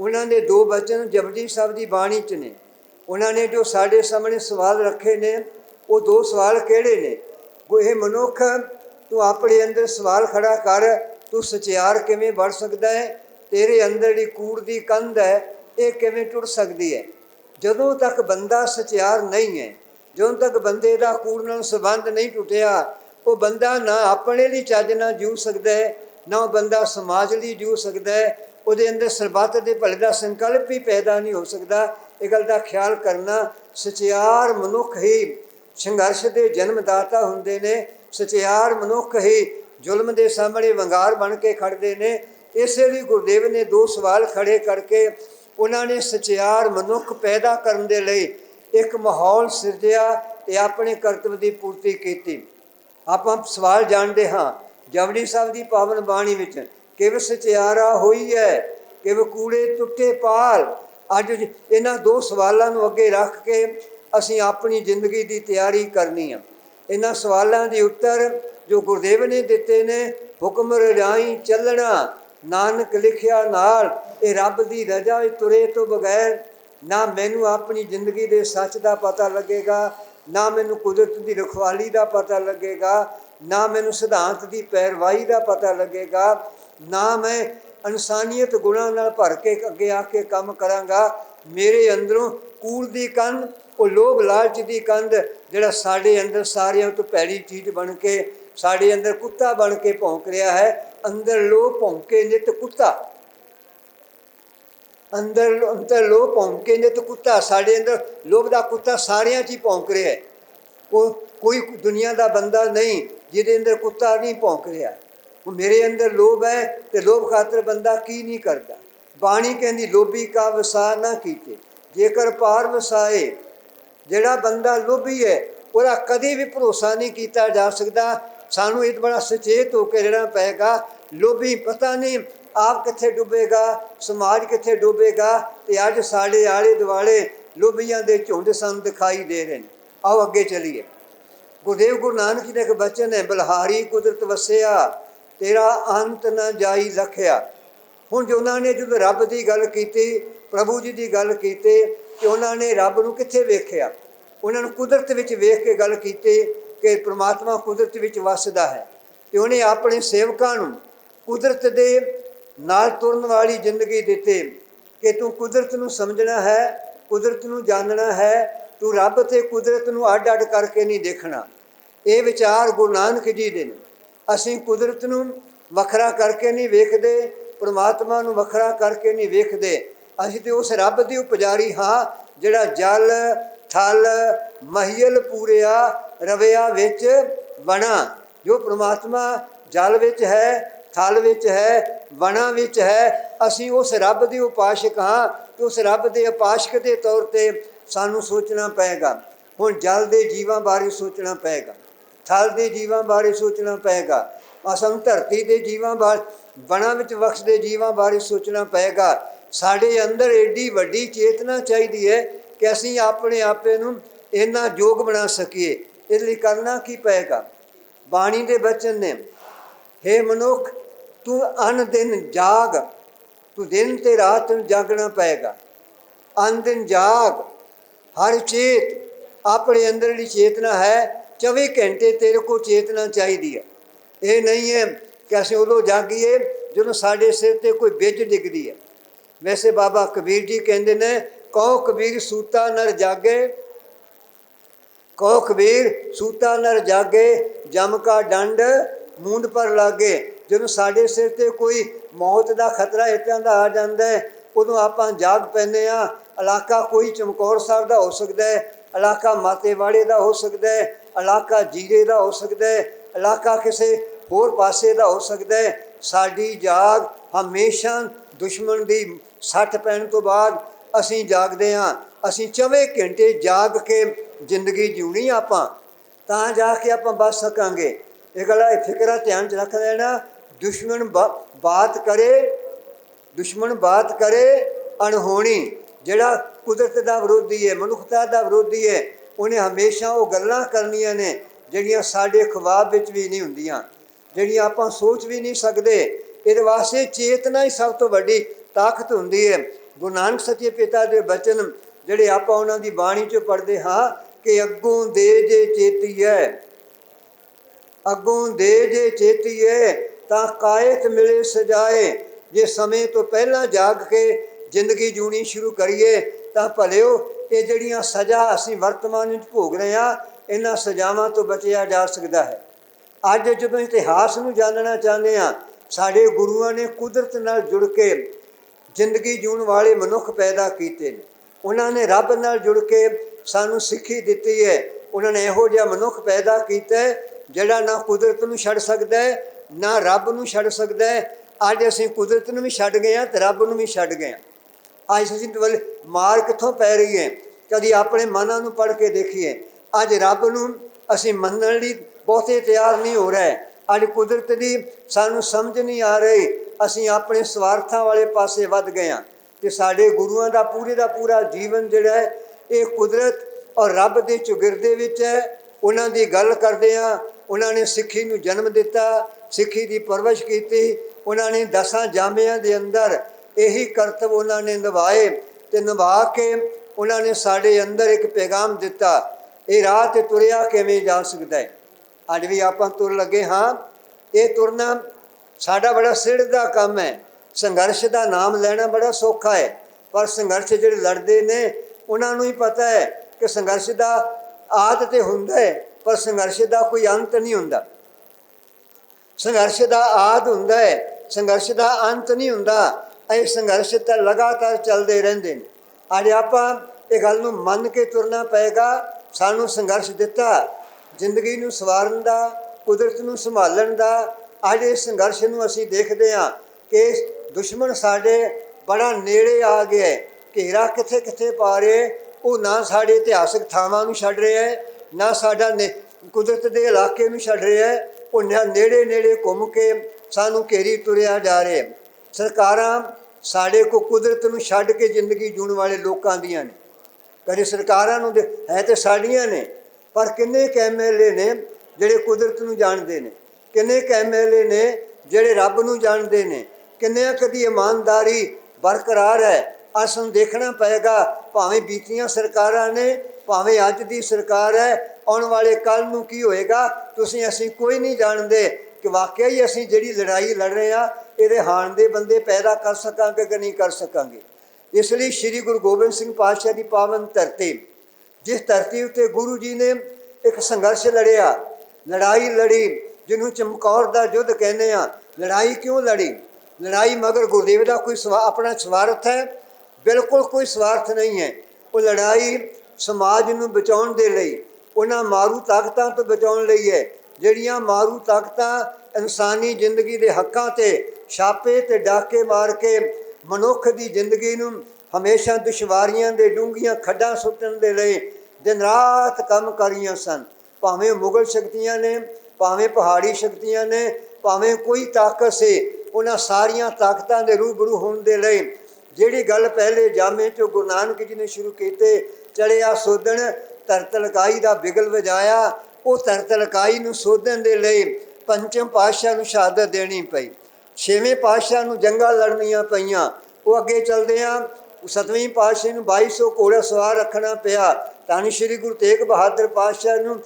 ਉਹਨਾਂ ਦੇ ਦੋ ਬਚਨ ਜਪਜੀ ਸਾਹਿਬ ਦੀ ਬਾਣੀ ਚ ਨੇ। ਉਹਨਾਂ ਨੇ ਜੋ ਸਾਡੇ ਸਾਹਮਣੇ ਸਵਾਲ ਰੱਖੇ ਨੇ, ਉਹ ਦੋ ਸਵਾਲ ਕਿਹੜੇ ਨੇ? ਉਹ ਇਹ ਮਨੁੱਖ, ਤੂੰ ਆਪਣੇ ਅੰਦਰ ਸਵਾਲ ਖੜਾ ਕਰ, ਤੂੰ ਸਚਿਆਰ ਕਿਵੇਂ ਬਣ ਸਕਦਾ ਹੈ? ਤੇਰੇ ਅੰਦਰ ਜਿਹੜੀ ਕੂੜ ਦੀ ਕੰਧ ਹੈ, ਇਹ ਕਿਵੇਂ ਟੁੱਟ ਸਕਦੀ ਹੈ? ਜਦੋਂ ਤੱਕ ਬੰਦਾ ਸਚਿਆਰ ਨਹੀਂ ਹੈ, ਜਦੋਂ ਤੱਕ ਬੰਦੇ ਦਾ ਕੂੜ ਨਾਲ ਸੰਬੰਧ ਨਹੀਂ ਟੁੱਟਿਆ ਉਹ ਬੰਦਾ ਨਾ ਆਪਣੇ ਲਈ ਚੱਜ ਨਾਲ ਜੂ ਸਕਦਾ ਹੈ, ਨਾ ਉਹ ਬੰਦਾ ਸਮਾਜ ਲਈ ਜੂ ਸਕਦਾ ਹੈ। ਉਹਦੇ ਅੰਦਰ ਸਰਬੱਤ ਦੇ ਭਲੇ ਦਾ ਸੰਕਲਪ ਵੀ ਪੈਦਾ ਨਹੀਂ ਹੋ ਸਕਦਾ। ਇਹ ਗੱਲ ਦਾ ਖਿਆਲ ਕਰਨਾ ਸਚਿਆਰ ਮਨੁੱਖ ਹੀ ਸੰਘਰਸ਼ ਦੇ ਜਨਮਦਾਤਾ ਹੁੰਦੇ ਨੇ। ਸਚਿਆਰ ਮਨੁੱਖ ਹੀ ਜ਼ੁਲਮ ਦੇ ਸਾਹਮਣੇ ਵੰਗਾਰ ਬਣ ਕੇ ਖੜਦੇ ਨੇ। ਇਸੇ ਲਈ ਗੁਰਦੇਵ ਨੇ ਦੋ ਸਵਾਲ ਖੜੇ ਕਰਕੇ ਉਹਨਾਂ ਨੇ ਸਚਿਆਰ ਮਨੁੱਖ ਪੈਦਾ ਕਰਨ ਦੇ ਲਈ ਇੱਕ ਮਾਹੌਲ ਸਿਰਜਿਆ ਤੇ ਆਪਣੇ ਕਰਤੱਵ ਦੀ ਪੂਰਤੀ ਕੀਤੀ। ਆਪਾਂ ਸਵਾਲ ਜਾਣਦੇ ਹਾਂ ਜਪਜੀ ਸਾਹਿਬ ਦੀ ਪਾਵਨ ਬਾਣੀ ਵਿੱਚ, ਕਿਵ ਸਚਿਆਰਾ ਹੋਈ ਹੈ ਕਿਵ ਕੂੜੇ ਟੁੱਟੇ ਪਾਲ। ਅੱਜ ਇਹਨਾਂ ਦੋ ਸਵਾਲਾਂ ਨੂੰ ਅੱਗੇ ਰੱਖ ਕੇ ਅਸੀਂ ਆਪਣੀ ਜ਼ਿੰਦਗੀ ਦੀ ਤਿਆਰੀ ਕਰਨੀ ਆ। ਇਹਨਾਂ ਸਵਾਲਾਂ ਦੇ ਉੱਤਰ ਜੋ ਗੁਰਦੇਵ ਨੇ ਦਿੱਤੇ ਨੇ, ਹੁਕਮ ਰਜਾਈ ਚੱਲਣਾ, ਨਾਨਕ ਲਿਖਿਆ ਨਾਲ, ਇਹ ਰੱਬ ਦੀ ਰਜ਼ਾ ਤੁਰੇ ਤੋਂ ਬਗੈਰ, ਨਾ ਮੈਨੂੰ ਆਪਣੀ ਜ਼ਿੰਦਗੀ ਦੇ ਸੱਚ ਦਾ ਪਤਾ ਲੱਗੇਗਾ ਨਾ ਮੈਨੂੰ ਕੁਦਰਤ ਦੀ ਰਖਵਾਲੀ ਦਾ ਪਤਾ ਲੱਗੇਗਾ, ਨਾ ਮੈਨੂੰ ਸਿਧਾਂਤ ਦੀ ਪੈਰਵਾਈ ਦਾ ਪਤਾ ਲੱਗੇਗਾ, ਨਾ ਮੈਂ ਇਨਸਾਨੀਅਤ ਗੁਣਾਂ ਨਾਲ ਭਰ ਕੇ ਅੱਗੇ ਆ ਕੇ ਕੰਮ ਕਰਾਂਗਾ। ਮੇਰੇ ਅੰਦਰੋਂ ਕੂੜ ਦੀ ਕੰਧ, ਉਹ ਲੋਭ ਲਾਲਚ ਦੀ ਕੰਧ, ਜਿਹੜਾ ਸਾਡੇ ਅੰਦਰ ਸਾਰਿਆਂ ਤੋਂ ਪਹਿਲੀ ਚੀਜ਼ ਬਣ ਕੇ, ਸਾਡੇ ਅੰਦਰ ਕੁੱਤਾ ਬਣ ਕੇ ਭੌਂਕ ਰਿਹਾ ਹੈ, ਅੰਦਰ ਲੋਭ ਭੌਂਕੇ ਨਿਤ ਕੁੱਤਾ। ਅੰਦਰ ਅੰਦਰ ਲੋਭ ਭੌਂਕੇ ਨਿਤ ਕੁੱਤਾ ਸਾਡੇ ਅੰਦਰ ਲੋਭ ਦਾ ਕੁੱਤਾ ਸਾਰਿਆਂ 'ਚ ਹੀ ਭੌਂਕ ਰਿਹਾ ਹੈ। ਉਹ ਕੋਈ ਦੁਨੀਆ ਦਾ ਬੰਦਾ ਨਹੀਂ ਜਿਹਦੇ ਅੰਦਰ ਕੁੱਤਾ ਨਹੀਂ ਭੌਂਕ ਰਿਹਾ। ਉਹ ਮੇਰੇ ਅੰਦਰ ਲੋਭ ਹੈ ਤੇ ਲੋਭ ਖਾਤਰ ਬੰਦਾ ਕੀ ਨਹੀਂ ਕਰਦਾ। ਬਾਣੀ ਕਹਿੰਦੀ, ਲੋਭੀ ਕਾ ਵਸਾ ਨਾ ਕੀਤੇ। ਜੇਕਰ ਪਾਰ ਵਸਾਏ, ਜਿਹੜਾ ਬੰਦਾ ਲੋਭੀ ਹੈ, ਉਹਦਾ ਕਦੇ ਵੀ ਭਰੋਸਾ ਨਹੀਂ ਕੀਤਾ ਜਾ ਸਕਦਾ। ਸਾਨੂੰ ਇਹ ਬੜਾ ਸੁਚੇਤ ਹੋ ਕੇ ਰਹਿਣਾ ਪਏਗਾ। ਲੋਭੀ ਪਤਾ ਨਹੀਂ ਆਪ ਕਿੱਥੇ ਡੁੱਬੇਗਾ, ਸਮਾਜ ਕਿੱਥੇ ਡੁੱਬੇਗਾ ਤੇ ਅੱਜ ਸਾਡੇ ਆਲੇ ਦੁਆਲੇ ਲੋਭੀਆਂ ਦੇ ਝੁੰਡ ਸਾਨੂੰ ਦਿਖਾਈ ਦੇ ਰਹੇ ਨੇ। ਆਓ ਅੱਗੇ ਚਲੀਏ। ਗੁਰਦੇਵ ਗੁਰੂ ਨਾਨਕ ਜੀ ਦਾ ਇੱਕ ਬਚਨ ਹੈ, ਬਲਹਾਰੀ ਕੁਦਰਤ ਵਸਿਆ, ਤੇਰਾ ਅੰਤ ਨਾ ਜਾਈ ਲਖਿਆ। ਹੁਣ ਜੋ ਉਹਨਾਂ ਨੇ ਜਦੋਂ ਰੱਬ ਦੀ ਗੱਲ ਕੀਤੀ, ਪ੍ਰਭੂ ਜੀ ਦੀ ਗੱਲ ਕੀਤੀ ਕਿ ਉਹਨਾਂ ਨੇ ਰੱਬ ਨੂੰ ਕਿੱਥੇ ਵੇਖਿਆ? ਉਹਨਾਂ ਨੂੰ ਕੁਦਰਤ ਵਿੱਚ ਵੇਖ ਕੇ ਗੱਲ ਕੀਤੀ ਕਿ ਪ੍ਰਮਾਤਮਾ ਕੁਦਰਤ ਵਿੱਚ ਵਸਦਾ ਹੈ। ਤੇ ਉਹਨੇ ਆਪਣੇ ਸੇਵਕਾਂ ਨੂੰ ਕੁਦਰਤ ਦੇ ਨਾਲ ਤੁਰਨ ਵਾਲੀ ਜ਼ਿੰਦਗੀ ਦਿੱਤੇ ਕਿ ਤੂੰ ਕੁਦਰਤ ਨੂੰ ਸਮਝਣਾ ਹੈ, ਕੁਦਰਤ ਨੂੰ ਜਾਣਨਾ ਹੈ, ਤੂੰ ਰੱਬ ਤੇ ਕੁਦਰਤ ਨੂੰ ਅੱਡ-ਅੱਡ ਕਰਕੇ ਨਹੀਂ ਦੇਖਣਾ। ਇਹ ਵਿਚਾਰ ਗੁਰੂ ਨਾਨਕ ਜੀ ਦੇ ਨੇ। ਅਸੀਂ ਕੁਦਰਤ ਨੂੰ ਵੱਖਰਾ ਕਰਕੇ ਨਹੀਂ ਵੇਖਦੇ, ਪ੍ਰਮਾਤਮਾ ਨੂੰ ਵੱਖਰਾ ਕਰਕੇ ਨਹੀਂ ਵੇਖਦੇ। ਅਸੀਂ ਤੇ ਉਸ ਰੱਬ ਦੀ ਉਪਜਾਰੀ ਹਾਂ, ਜਿਹੜਾ ਜਲ, ਥਲ, ਮਹੀਲ ਪੂਰਿਆ, ਰਵਿਆ ਵਿੱਚ ਬਣਾ। ਜੋ ਪ੍ਰਮਾਤਮਾ ਜਲ ਵਿੱਚ ਹੈ ਥਲ ਵਿੱਚ ਹੈ, ਵਣਾ ਵਿੱਚ ਹੈ, ਅਸੀਂ ਉਸ ਰੱਬ ਦੇ ਉਪਾਸ਼ਕ ਹਾਂ ਤੇ ਉਸ ਰੱਬ ਦੇ ਉਪਾਸ਼ਕ ਦੇ ਤੌਰ ਤੇ ਸਾਨੂੰ ਸੋਚਣਾ ਪਏਗਾ। ਹੁਣ ਜਲ ਦੇ ਜੀਵਾਂ ਬਾਰੇ ਸੋਚਣਾ ਪਏਗਾ। ਥਲ ਦੇ ਜੀਵਾਂ ਬਾਰੇ ਸੋਚਣਾ ਪਏਗਾ। ਆ ਸਾਨੂੰ ਧਰਤੀ ਦੇ ਜੀਵਾਂ ਬਾਰੇ ਵਣਾ ਵਿੱਚ ਵਸਦੇ ਜੀਵਾਂ ਬਾਰੇ ਸੋਚਣਾ ਪਏਗਾ। ਸਾਡੇ ਅੰਦਰ ਏਡੀ ਵੱਡੀ ਚੇਤਨਾ ਚਾਹੀਦੀ ਹੈ ਕਿ ਅਸੀਂ ਆਪਣੇ ਆਪੇ ਨੂੰ ਇੰਨਾ ਯੋਗ ਬਣਾ ਸਕੀਏ। ਇਸ ਲਈ ਕਰਨਾ ਕੀ ਪਏਗਾ? ਬਾਣੀ ਦੇ ਬਚਨ ਨੇ हे ਮਨੁੱਖ ਤੂੰ ਅਨ ਦਿਨ ਜਾਗ, ਤੂੰ ਦਿਨ ਤੇ ਰਾਤ ਨੂੰ ਜਾਗਣਾ ਪਏਗਾ। ਅਨ ਦਿਨ ਜਾਗ, ਹਰ ਚੇਤ ਆਪਣੇ ਅੰਦਰ ਜਿਹੜੀ ਚੇਤਨਾ ਹੈ 24 ਘੰਟੇ ਤੇਰੇ ਕੋ ਚੇਤਨਾ ਚਾਹੀਦੀ ਹੈ। ਇਹ ਨਹੀਂ ਹੈ ਕਿ ਅਸੀਂ ਉਦੋਂ ਜਾਗੀਏ ਜਦੋਂ ਸਾਡੇ ਸਿਰ ਤੇ ਕੋਈ ਬਿੱਜ ਡਿੱਗਦੀ ਹੈ। ਵੈਸੇ ਬਾਬਾ ਕਬੀਰ ਜੀ ਕਹਿੰਦੇ ਨੇ ਕਹੋ ਕਬੀਰ ਸੂਤਾ ਨਰ ਜਾਗੇ ਕਹੋ ਕਬੀਰ ਸੂਤਾ ਨਰ ਜਾਗੇ, ਜਮ ਕਾ ਡੰਡ, ਮੂੰਡ ਪਰ ਲਾਗੇ। ਜਦੋਂ ਸਾਡੇ ਸਿਰ ਤੇ ਕੋਈ ਮੌਤ ਦਾ ਖਤਰਾ ਇਤਾਂ ਦਾ ਆ ਜਾਂਦਾ ਹੈ, ਉਦੋਂ ਆਪਾਂ ਜਾਗ ਪੈਂਦੇ ਆ ਇਲਾਕਾ ਕੋਈ ਚਮਕੌਰ ਸਾਹਿਬ ਦਾ ਹੋ ਸਕਦਾ ਹੈ, ਇਲਾਕਾ ਮਾਤੇਵਾੜੇ ਦਾ ਹੋ ਸਕਦਾ ਹੈ, ਇਲਾਕਾ ਜੀਰੇ ਦਾ ਹੋ ਸਕਦਾ ਹੈ, ਇਲਾਕਾ ਕਿਸੇ ਹੋਰ ਪਾਸੇ ਦਾ ਹੋ ਸਕਦਾ ਹੈ। ਸਾਡੀ ਜਾਗ ਹਮੇਸ਼ਾ ਦੁਸ਼ਮਣ ਦੀ ਸੱਟ ਪੈਣ ਤੋਂ ਬਾਅਦ ਅਸੀਂ ਜਾਗਦੇ ਹਾਂ। ਅਸੀਂ 24 ਘੰਟੇ ਜਾਗ ਕੇ ਜ਼ਿੰਦਗੀ ਜਿਉਣੀ ਆਪਾਂ। ਤਾਂ ਜਾ ਕੇ ਆਪਾਂ ਬਚ ਸਕਾਂਗੇ। ਇਹ ਗੱਲ ਇਹ ਫਿਕਰਾ ਧਿਆਨ ਚ ਰੱਖ ਲੈਣਾ। ਦੁਸ਼ਮਣ ਬਾਤ ਕਰੇ, ਦੁਸ਼ਮਣ ਬਾਤ ਕਰੇ, ਅਣਹੋਣੀ, ਜਿਹੜਾ ਕੁਦਰਤ ਦਾ ਵਿਰੋਧੀ ਹੈ, ਮਨੁੱਖਤਾ ਦਾ ਵਿਰੋਧੀ ਹੈ, ਉਹਨੇ ਹਮੇਸ਼ਾ ਉਹ ਗੱਲਾਂ ਕਰਨੀਆਂ ਨੇ, ਜਿਹੜੀਆਂ ਸਾਡੇ ਖਵਾਬ ਵਿੱਚ ਵੀ ਨਹੀਂ ਹੁੰਦੀਆਂ, ਜਿਹੜੀਆਂ ਆਪਾਂ ਸੋਚ ਵੀ ਨਹੀਂ ਸਕਦੇ। ਇਹਦੇ ਵਾਸਤੇ ਚੇਤਨਾ ਹੀ ਸਭ ਤੋਂ ਵੱਡੀ ਤਾਕਤ ਹੁੰਦੀ ਹੈ। ਗੁਰੂ ਨਾਨਕ ਸੱਚੇ ਪਿਤਾ ਦੇ ਬਚਨ ਜਿਹੜੇ ਆਪਾਂ ਉਹਨਾਂ ਦੀ ਬਾਣੀ ਚੋਂ ਪੜ੍ਹਦੇ ਹਾਂ ਕਿ ਅੱਗੋਂ ਦੇ ਜੇ ਚੇਤੀ ਹੈ, ਅੱਗੋਂ ਦੇ ਜੇ ਚੇਤੀ ਹੈ ਤਾਂ ਕਾਇਤ ਮਿਲੇ ਸਜਾਏ। ਜੇ ਸਮੇਂ ਤੋਂ ਪਹਿਲਾਂ ਜਾਗ ਕੇ ਜ਼ਿੰਦਗੀ ਜੂਣੀ ਸ਼ੁਰੂ ਕਰੀਏ, ਤਾਂ ਭਲਿਓ ਇਹ ਜਿਹੜੀਆਂ ਸਜ਼ਾ ਅਸੀਂ ਵਰਤਮਾਨ ਵਿੱਚ ਭੋਗ ਰਹੇ ਹਾਂ, ਇਹਨਾਂ ਸਜ਼ਾਵਾਂ ਤੋਂ ਬਚਿਆ ਜਾ ਸਕਦਾ ਹੈ। ਅੱਜ ਜਦੋਂ ਇਤਿਹਾਸ ਨੂੰ ਜਾਣਨਾ ਚਾਹੁੰਦੇ ਹਾਂ, ਸਾਡੇ ਗੁਰੂਆਂ ਨੇ ਕੁਦਰਤ ਨਾਲ ਜੁੜ ਕੇ ਜ਼ਿੰਦਗੀ ਜੂਣ ਵਾਲੇ ਮਨੁੱਖ ਪੈਦਾ ਕੀਤੇ ਨੇ। ਉਹਨਾਂ ਨੇ ਰੱਬ ਨਾਲ ਜੁੜ ਕੇ ਸਾਨੂੰ ਸਿੱਖੀ ਦਿੱਤੀ ਹੈ। ਉਹਨਾਂ ਨੇ ਇਹੋ ਜਿਹਾ ਮਨੁੱਖ ਪੈਦਾ ਕੀਤਾ ਜਿਹੜਾ ਨਾ ਕੁਦਰਤ ਨੂੰ ਛੱਡ ਸਕਦਾ ਹੈ ਨਾ ਰੱਬ ਨੂੰ ਛੱਡ ਸਕਦਾ ਹੈ। ਅੱਜ ਅਸੀਂ ਕੁਦਰਤ ਨੂੰ ਵੀ ਛੱਡ ਗਏ ਹਾਂ ਤੇ ਰੱਬ ਨੂੰ ਵੀ ਛੱਡ ਗਏ ਹਾਂ। ਅੱਜ ਅਸੀਂ ਵੱਲ ਮਾਰ ਕਿੱਥੋਂ ਪੈ ਰਹੀ ਹੈ? ਕਦੀ ਆਪਣੇ ਮਨਾਂ ਨੂੰ ਪੜ ਕੇ ਦੇਖੀਏ। ਅੱਜ ਰੱਬ ਨੂੰ ਅਸੀਂ ਮੰਨਣ ਲਈ ਬਹੁਤੇ ਤਿਆਰ ਨਹੀਂ ਹੋ ਰਹੇ। ਅੱਜ ਕੁਦਰਤ ਦੀ ਸਾਨੂੰ ਸਮਝ ਨਹੀਂ ਆ ਰਹੀ। ਅਸੀਂ ਆਪਣੇ ਸਵਾਰਥਾਂ ਵਾਲੇ ਪਾਸੇ ਵੱਧ ਗਏ ਹਾਂ। ਤੇ ਸਾਡੇ ਗੁਰੂਆਂ ਦਾ ਪੂਰੇ ਦਾ ਪੂਰਾ ਜੀਵਨ ਜਿਹੜਾ ਹੈ, ਇਹ ਕੁਦਰਤ ਔਰ ਰੱਬ ਦੇ ਚੁਗਿਰਦੇ ਵਿੱਚ ਹੈ। ਉਹਨਾਂ ਦੀ ਗੱਲ ਕਰਦੇ ਆ ਉਹਨਾਂ ਨੇ ਸਿੱਖੀ ਨੂੰ ਜਨਮ ਦਿੱਤਾ। ਸਿੱਖੀ ਦੀ ਪਰਵਰਿਸ਼ ਕੀਤੀ, ਉਹਨਾਂ ਨੇ ਦਸਾਂ ਜਾਮਿਆਂ ਦੇ ਅੰਦਰ ਇਹੀ ਕਰਤਵ ਉਹਨਾਂ ਨੇ ਨਿਭਾਏ ਤੇ ਨਿਭਾ ਕੇ ਉਹਨਾਂ ਨੇ ਸਾਡੇ ਅੰਦਰ ਇੱਕ ਪੈਗਾਮ ਦਿੱਤਾ, ਇਹ ਰਾਹ ਤੇ ਤੁਰਿਆ ਕਿਵੇਂ ਜਾ ਸਕਦਾ ਹੈ? ਅੱਜ ਵੀ ਆਪਾਂ ਤੁਰ ਲੱਗੇ ਹਾਂ, ਇਹ ਤੁਰਨਾ ਸਾਡਾ ਬੜਾ ਸਿਰ ਦਾ ਕੰਮ ਹੈ, ਸੰਘਰਸ਼ ਦਾ ਨਾਮ ਲੈਣਾ ਬੜਾ ਸੌਖਾ ਹੈ, ਪਰ ਸੰਘਰਸ਼ ਜਿਹੜੇ ਲੜਦੇ ਨੇ, ਉਹਨਾਂ ਨੂੰ ਹੀ ਪਤਾ ਹੈ ਕਿ ਸੰਘਰਸ਼ ਦਾ ਆਦ ਤੇ ਹੁੰਦਾ ਹੈ, ਪਰ ਸੰਘਰਸ਼ ਦਾ ਕੋਈ ਅੰਤ ਨਹੀਂ ਹੁੰਦਾ। ਸੰਘਰਸ਼ ਦਾ ਆਦ ਹੁੰਦਾ ਹੈ। ਸੰਘਰਸ਼ ਦਾ ਅੰਤ ਨਹੀਂ ਹੁੰਦਾ। ਇਹ ਸੰਘਰਸ਼ ਤਾਂ ਲਗਾਤਾਰ ਚੱਲਦੇ ਰਹਿੰਦੇ ਨੇ। ਅੱਜ ਆਪਾਂ ਇਹ ਗੱਲ ਨੂੰ ਮੰਨ ਕੇ ਤੁਰਨਾ ਪਏਗਾ। ਸਾਨੂੰ ਸੰਘਰਸ਼ ਦਿੱਤਾ। ਜ਼ਿੰਦਗੀ ਨੂੰ ਸਵਾਰਨ ਦਾ, ਕੁਦਰਤ ਨੂੰ ਸੰਭਾਲਣ ਦਾ, ਅੱਜ ਇਸ ਸੰਘਰਸ਼ ਨੂੰ ਅਸੀਂ ਦੇਖਦੇ ਹਾਂ ਕਿ ਦੁਸ਼ਮਣ ਸਾਡੇ ਬੜਾ ਨੇੜੇ ਆ ਗਿਆ ਹੈ। ਘੇਰਾ ਕਿੱਥੇ ਕਿੱਥੇ ਪਾ ਰਹੇ ਉਹ ਨਾ ਸਾਡੇ ਇਤਿਹਾਸਕ ਥਾਵਾਂ ਨੂੰ ਛੱਡ ਰਿਹਾ ਹੈ, ਨਾ ਸਾਡਾ ਨੇ- ਕੁਦਰਤ ਦੇ ਇਲਾਕੇ ਨੂੰ ਛੱਡ ਰਿਹਾ ਹੈ। ਉਹ ਨੇੜੇ ਨੇੜੇ ਘੁੰਮ ਕੇ ਸਾਨੂੰ ਘੇਰੀ ਤੁਰਿਆ ਜਾ ਰਿਹਾ ਸਰਕਾਰਾਂ ਸਾਡੇ ਕੋ ਕੁਦਰਤ ਨੂੰ ਛੱਡ ਕੇ ਜ਼ਿੰਦਗੀ ਜੂਣ ਵਾਲੇ ਲੋਕਾਂ ਦੀਆਂ ਨੇ। ਕਦੇ ਸਰਕਾਰਾਂ ਨੂੰ ਦੇ- ਹੈ ਤੇ ਸਾਡੀਆਂ ਨੇ, ਪਰ ਕਿੰਨੇ ਕੁ ਐਮਐਲਏ ਨੇ ਜਿਹੜੇ ਕੁਦਰਤ ਨੂੰ ਜਾਣਦੇ ਨੇ? ਕਿੰਨੇ ਕੁ ਐਮਐਲਏ ਨੇ ਜਿਹੜੇ ਰੱਬ ਨੂੰ ਜਾਣਦੇ ਨੇ? ਕਿੰਨੇ ਕਦੀ ਇਮਾਨਦਾਰੀ ਬਰਕਰਾਰ ਹੈ? ਅਸਾਂ ਦੇਖਣਾ ਪਏਗਾ, ਭਾਵੇਂ ਬੀਤੀਆਂ ਸਰਕਾਰਾਂ ਨੇ ਭਾਵੇਂ ਅੱਜ ਦੀ ਸਰਕਾਰ ਹੈ, ਆਉਣ ਵਾਲੇ ਕੱਲ ਨੂੰ ਕੀ ਹੋਏਗਾ, ਤੁਸੀਂ ਅਸੀਂ ਕੋਈ ਨਹੀਂ ਜਾਣਦੇ ਕਿ ਵਾਕਿਆ ਹੀ ਅਸੀਂ ਜਿਹੜੀ ਲੜਾਈ ਲੜ ਰਹੇ ਆ ਇਹਦੇ ਹਾਣ ਦੇ ਬੰਦੇ ਪੈਦਾ ਕਰ ਸਕਾਂਗੇ ਕਿ ਨਹੀਂ ਕਰ ਸਕਾਂਗੇ। ਇਸ ਲਈ ਸ੍ਰੀ ਗੁਰੂ ਗੋਬਿੰਦ ਸਿੰਘ ਪਾਤਸ਼ਾਹ ਦੀ ਪਾਵਨ ਧਰਤੀ, ਜਿਸ ਧਰਤੀ ਉੱਤੇ ਗੁਰੂ ਜੀ ਨੇ ਇੱਕ ਸੰਘਰਸ਼ ਲੜਿਆ, ਲੜਾਈ ਲੜੀ, ਜਿਹਨੂੰ ਚਮਕੌਰ ਦਾ ਯੁੱਧ ਕਹਿੰਦੇ ਆ ਲੜਾਈ ਕਿਉਂ ਲੜੀ? ਲੜਾਈ ਮਗਰ ਗੁਰਦੇਵ ਦਾ ਕੋਈ ਸਵਾ- ਆਪਣਾ ਸਵਾਰਥ ਹੈ? ਬਿਲਕੁਲ ਕੋਈ ਸਵਾਰਥ ਨਹੀਂ ਹੈ। ਉਹ ਲੜਾਈ ਸਮਾਜ ਨੂੰ ਬਚਾਉਣ ਦੇ ਲਈ, ਉਹਨਾਂ ਮਾਰੂ ਤਾਕਤਾਂ ਤੋਂ ਬਚਾਉਣ ਲਈ ਹੈ। ਜਿਹੜੀਆਂ ਮਾਰੂ ਤਾਕਤਾਂ ਇਨਸਾਨੀ ਜ਼ਿੰਦਗੀ ਦੇ ਹੱਕਾਂ ਤੇ ਛਾਪੇ ਤੇ ਡਾਕੇ ਮਾਰ ਕੇ ਮਨੁੱਖ ਦੀ ਜ਼ਿੰਦਗੀ ਨੂੰ ਹਮੇਸ਼ਾ ਦੁਸ਼ਵਾਰੀਆਂ ਦੇ ਡੂੰਘੀਆਂ ਖੱਡਾਂ ਸੁੱਟਣ ਦੇ ਲਈ ਦਿਨ ਰਾਤ ਕੰਮ ਕਰੀਆਂ ਸਨ। ਭਾਵੇਂ ਮੁਗਲ ਸ਼ਕਤੀਆਂ ਨੇ, ਭਾਵੇਂ ਪਹਾੜੀ ਸ਼ਕਤੀਆਂ ਨੇ, ਭਾਵੇਂ ਕੋਈ ਤਾਕਤ ਸੀ, ਉਹਨਾਂ ਸਾਰੀਆਂ ਤਾਕਤਾਂ ਦੇ ਰੂਬਰੂ ਹੋਣ ਦੇ ਲਈ ਜਿਹੜੀ ਗੱਲ ਪਹਿਲੇ ਜਾਮੇ ਚੋਂ ਗੁਰੂ ਨਾਨਕ ਜੀ ਨੇ ਸ਼ੁਰੂ ਕੀਤੇ ਚੜਿਆ ਸੋਧਣ, ਤਰਤਲਕਾਈ ਦਾ ਬਿਗਲ ਵਜਾਇਆ, ਉਹ ਤਰਤਲਕਾਈ ਨੂੰ ਸੋਧਣ ਦੇ ਲਈ ਪੰਚਮ ਪਾਤਸ਼ਾਹ ਨੂੰ ਸ਼ਹਾਦਤ ਦੇਣੀ ਪਈ। ਛੇਵੇਂ ਪਾਤਸ਼ਾਹ ਨੂੰ ਜੰਗਾਂ ਲੜਨੀਆਂ ਪਈਆਂ। ਉਹ ਅੱਗੇ ਚੱਲਦੇ ਆ। ਸਤਵੇਂ ਪਾਤਸ਼ਾਹ ਨੂੰ 2200 ਘੋੜਾ ਸਵਾਰ ਰੱਖਣਾ ਪਿਆ। ਤਾਂ ਸ਼੍ਰੀ ਗੁਰੂ ਤੇਗ ਬਹਾਦਰ ਪਾਤਸ਼ਾਹ ਨੂੰ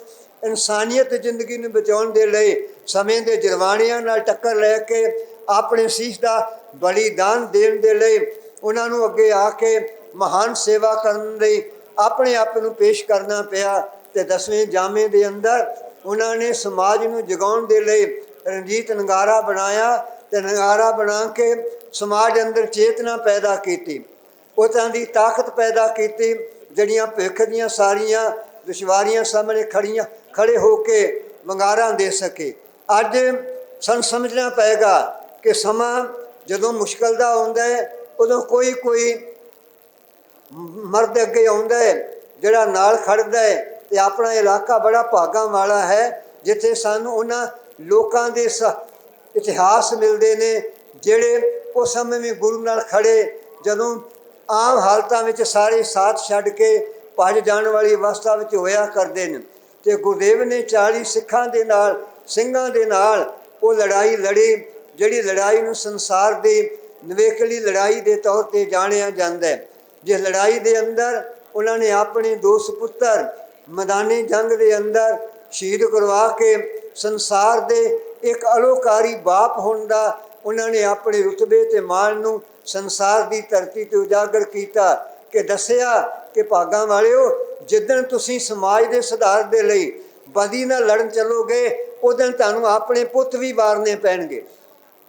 ਇਨਸਾਨੀਅਤ ਜ਼ਿੰਦਗੀ ਨੂੰ ਬਚਾਉਣ ਦੇ ਲਈ ਸਮੇਂ ਦੇ ਜਰਵਾਣਿਆਂ ਨਾਲ ਟੱਕਰ ਲੈ ਕੇ ਆਪਣੇ ਸੀਸ ਦਾ ਬਲੀਦਾਨ ਦੇਣ ਦੇ ਲਈ ਉਹਨਾਂ ਨੂੰ ਅੱਗੇ ਆ ਕੇ ਮਹਾਨ ਸੇਵਾ ਕਰਨ ਲਈ ਆਪਣੇ ਆਪ ਨੂੰ ਪੇਸ਼ ਕਰਨਾ ਪਿਆ ਤੇ ਦਸਵੇਂ ਜਾਮੇ ਦੇ ਅੰਦਰ ਉਹਨਾਂ ਨੇ ਸਮਾਜ ਨੂੰ ਜਗਾਉਣ ਦੇ ਲਈ ਰਣਜੀਤ ਨਗਾਰਾ ਬਣਾਇਆ ਤੇ ਨਗਾਰਾ ਬਣਾ ਕੇ ਸਮਾਜ ਅੰਦਰ ਚੇਤਨਾ ਪੈਦਾ ਕੀਤੀ। ਉਤਾਂ ਦੀ ਤਾਕਤ ਪੈਦਾ ਕੀਤੀ, ਜਿਹੜੀਆਂ ਭਿੱਖ ਦੀਆਂ ਸਾਰੀਆਂ ਦੁਸ਼ਵਾਰੀਆਂ ਸਾਹਮਣੇ ਖੜੀਆਂ, ਖੜੇ ਹੋ ਕੇ ਵੰਗਾਰਾਂ ਦੇ ਸਕੇ। ਅੱਜ ਸਾਨੂੰ ਸਮਝਣਾ ਪਏਗਾ ਕਿ ਸਮਾਂ ਜਦੋਂ ਮੁਸ਼ਕਲ ਦਾ ਆਉਂਦਾ ਹੈ, ਉਦੋਂ ਕੋਈ ਕੋਈ ਮਰਦ ਅੱਗੇ ਆਉਂਦਾ ਹੈ, ਜਿਹੜਾ ਨਾਲ ਖੜਦਾ ਹੈ ਤੇ ਆਪਣਾ ਇਲਾਕਾ ਬੜਾ ਭਾਗਾਂ ਵਾਲਾ ਹੈ, ਜਿੱਥੇ ਸਾਨੂੰ ਉਹਨਾਂ ਲੋਕਾਂ ਦੇ ਸ- ਇਤਿਹਾਸ ਮਿਲਦੇ ਨੇ, ਜਿਹੜੇ ਉਸ ਸਮੇਂ ਵੀ ਗੁਰੂ ਨਾਲ ਖੜੇ, ਜਦੋਂ ਆਮ ਹਾਲਤਾਂ ਵਿੱਚ ਸਾਰੇ ਸਾਥ ਛੱਡ ਕੇ ਭੱਜ ਜਾਣ ਵਾਲੀ ਅਵਸਥਾ ਵਿੱਚ ਹੋਇਆ ਕਰਦੇ ਨੇ। ਤੇ ਗੁਰਦੇਵ ਨੇ 40 ਸਿੱਖਾਂ ਦੇ ਨਾਲ, ਸਿੰਘਾਂ ਦੇ ਨਾਲ ਉਹ ਲੜਾਈ ਲੜੀ, ਜਿਹੜੀ ਲੜਾਈ ਨੂੰ ਸੰਸਾਰ ਦੀ ਨਵੇਕਲੀ ਲੜਾਈ ਦੇ ਤੌਰ ਤੇ ਜਾਣਿਆ ਜਾਂਦਾ ਹੈ। ਜਿਸ ਲੜਾਈ ਦੇ ਅੰਦਰ ਉਹਨਾਂ ਨੇ ਆਪਣੇ ਦੋ ਸੁਪੁੱਤਰ ਮੈਦਾਨੀ ਜੰਗ ਦੇ ਅੰਦਰ ਸ਼ਹੀਦ ਕਰਵਾ ਕੇ ਸੰਸਾਰ ਦੇ ਇੱਕ ਅਲੋਕਾਰੀ ਬਾਪ ਹੋਣ ਦਾ ਉਹਨਾਂ ਨੇ ਆਪਣੇ ਰੁਤਬੇ ਤੇ ਮਾਣ ਨੂੰ ਸੰਸਾਰ ਦੀ ਧਰਤੀ ਤੇ ਉਜਾਗਰ ਕੀਤਾ ਕਿ ਦੱਸਿਆ ਕਿ ਭਾਗਾਂ ਵਾਲਿਓ, ਜਿੱਦਣ ਤੁਸੀਂ ਸਮਾਜ ਦੇ ਸੁਧਾਰ ਦੇ ਲਈ ਬਦੀ ਨਾਲ ਲੜਨ ਚੱਲੋਗੇ ਉਦੋਂ ਤੁਹਾਨੂੰ ਆਪਣੇ ਪੁੱਤ ਵੀ ਵਾਰਨੇ ਪੈਣਗੇ।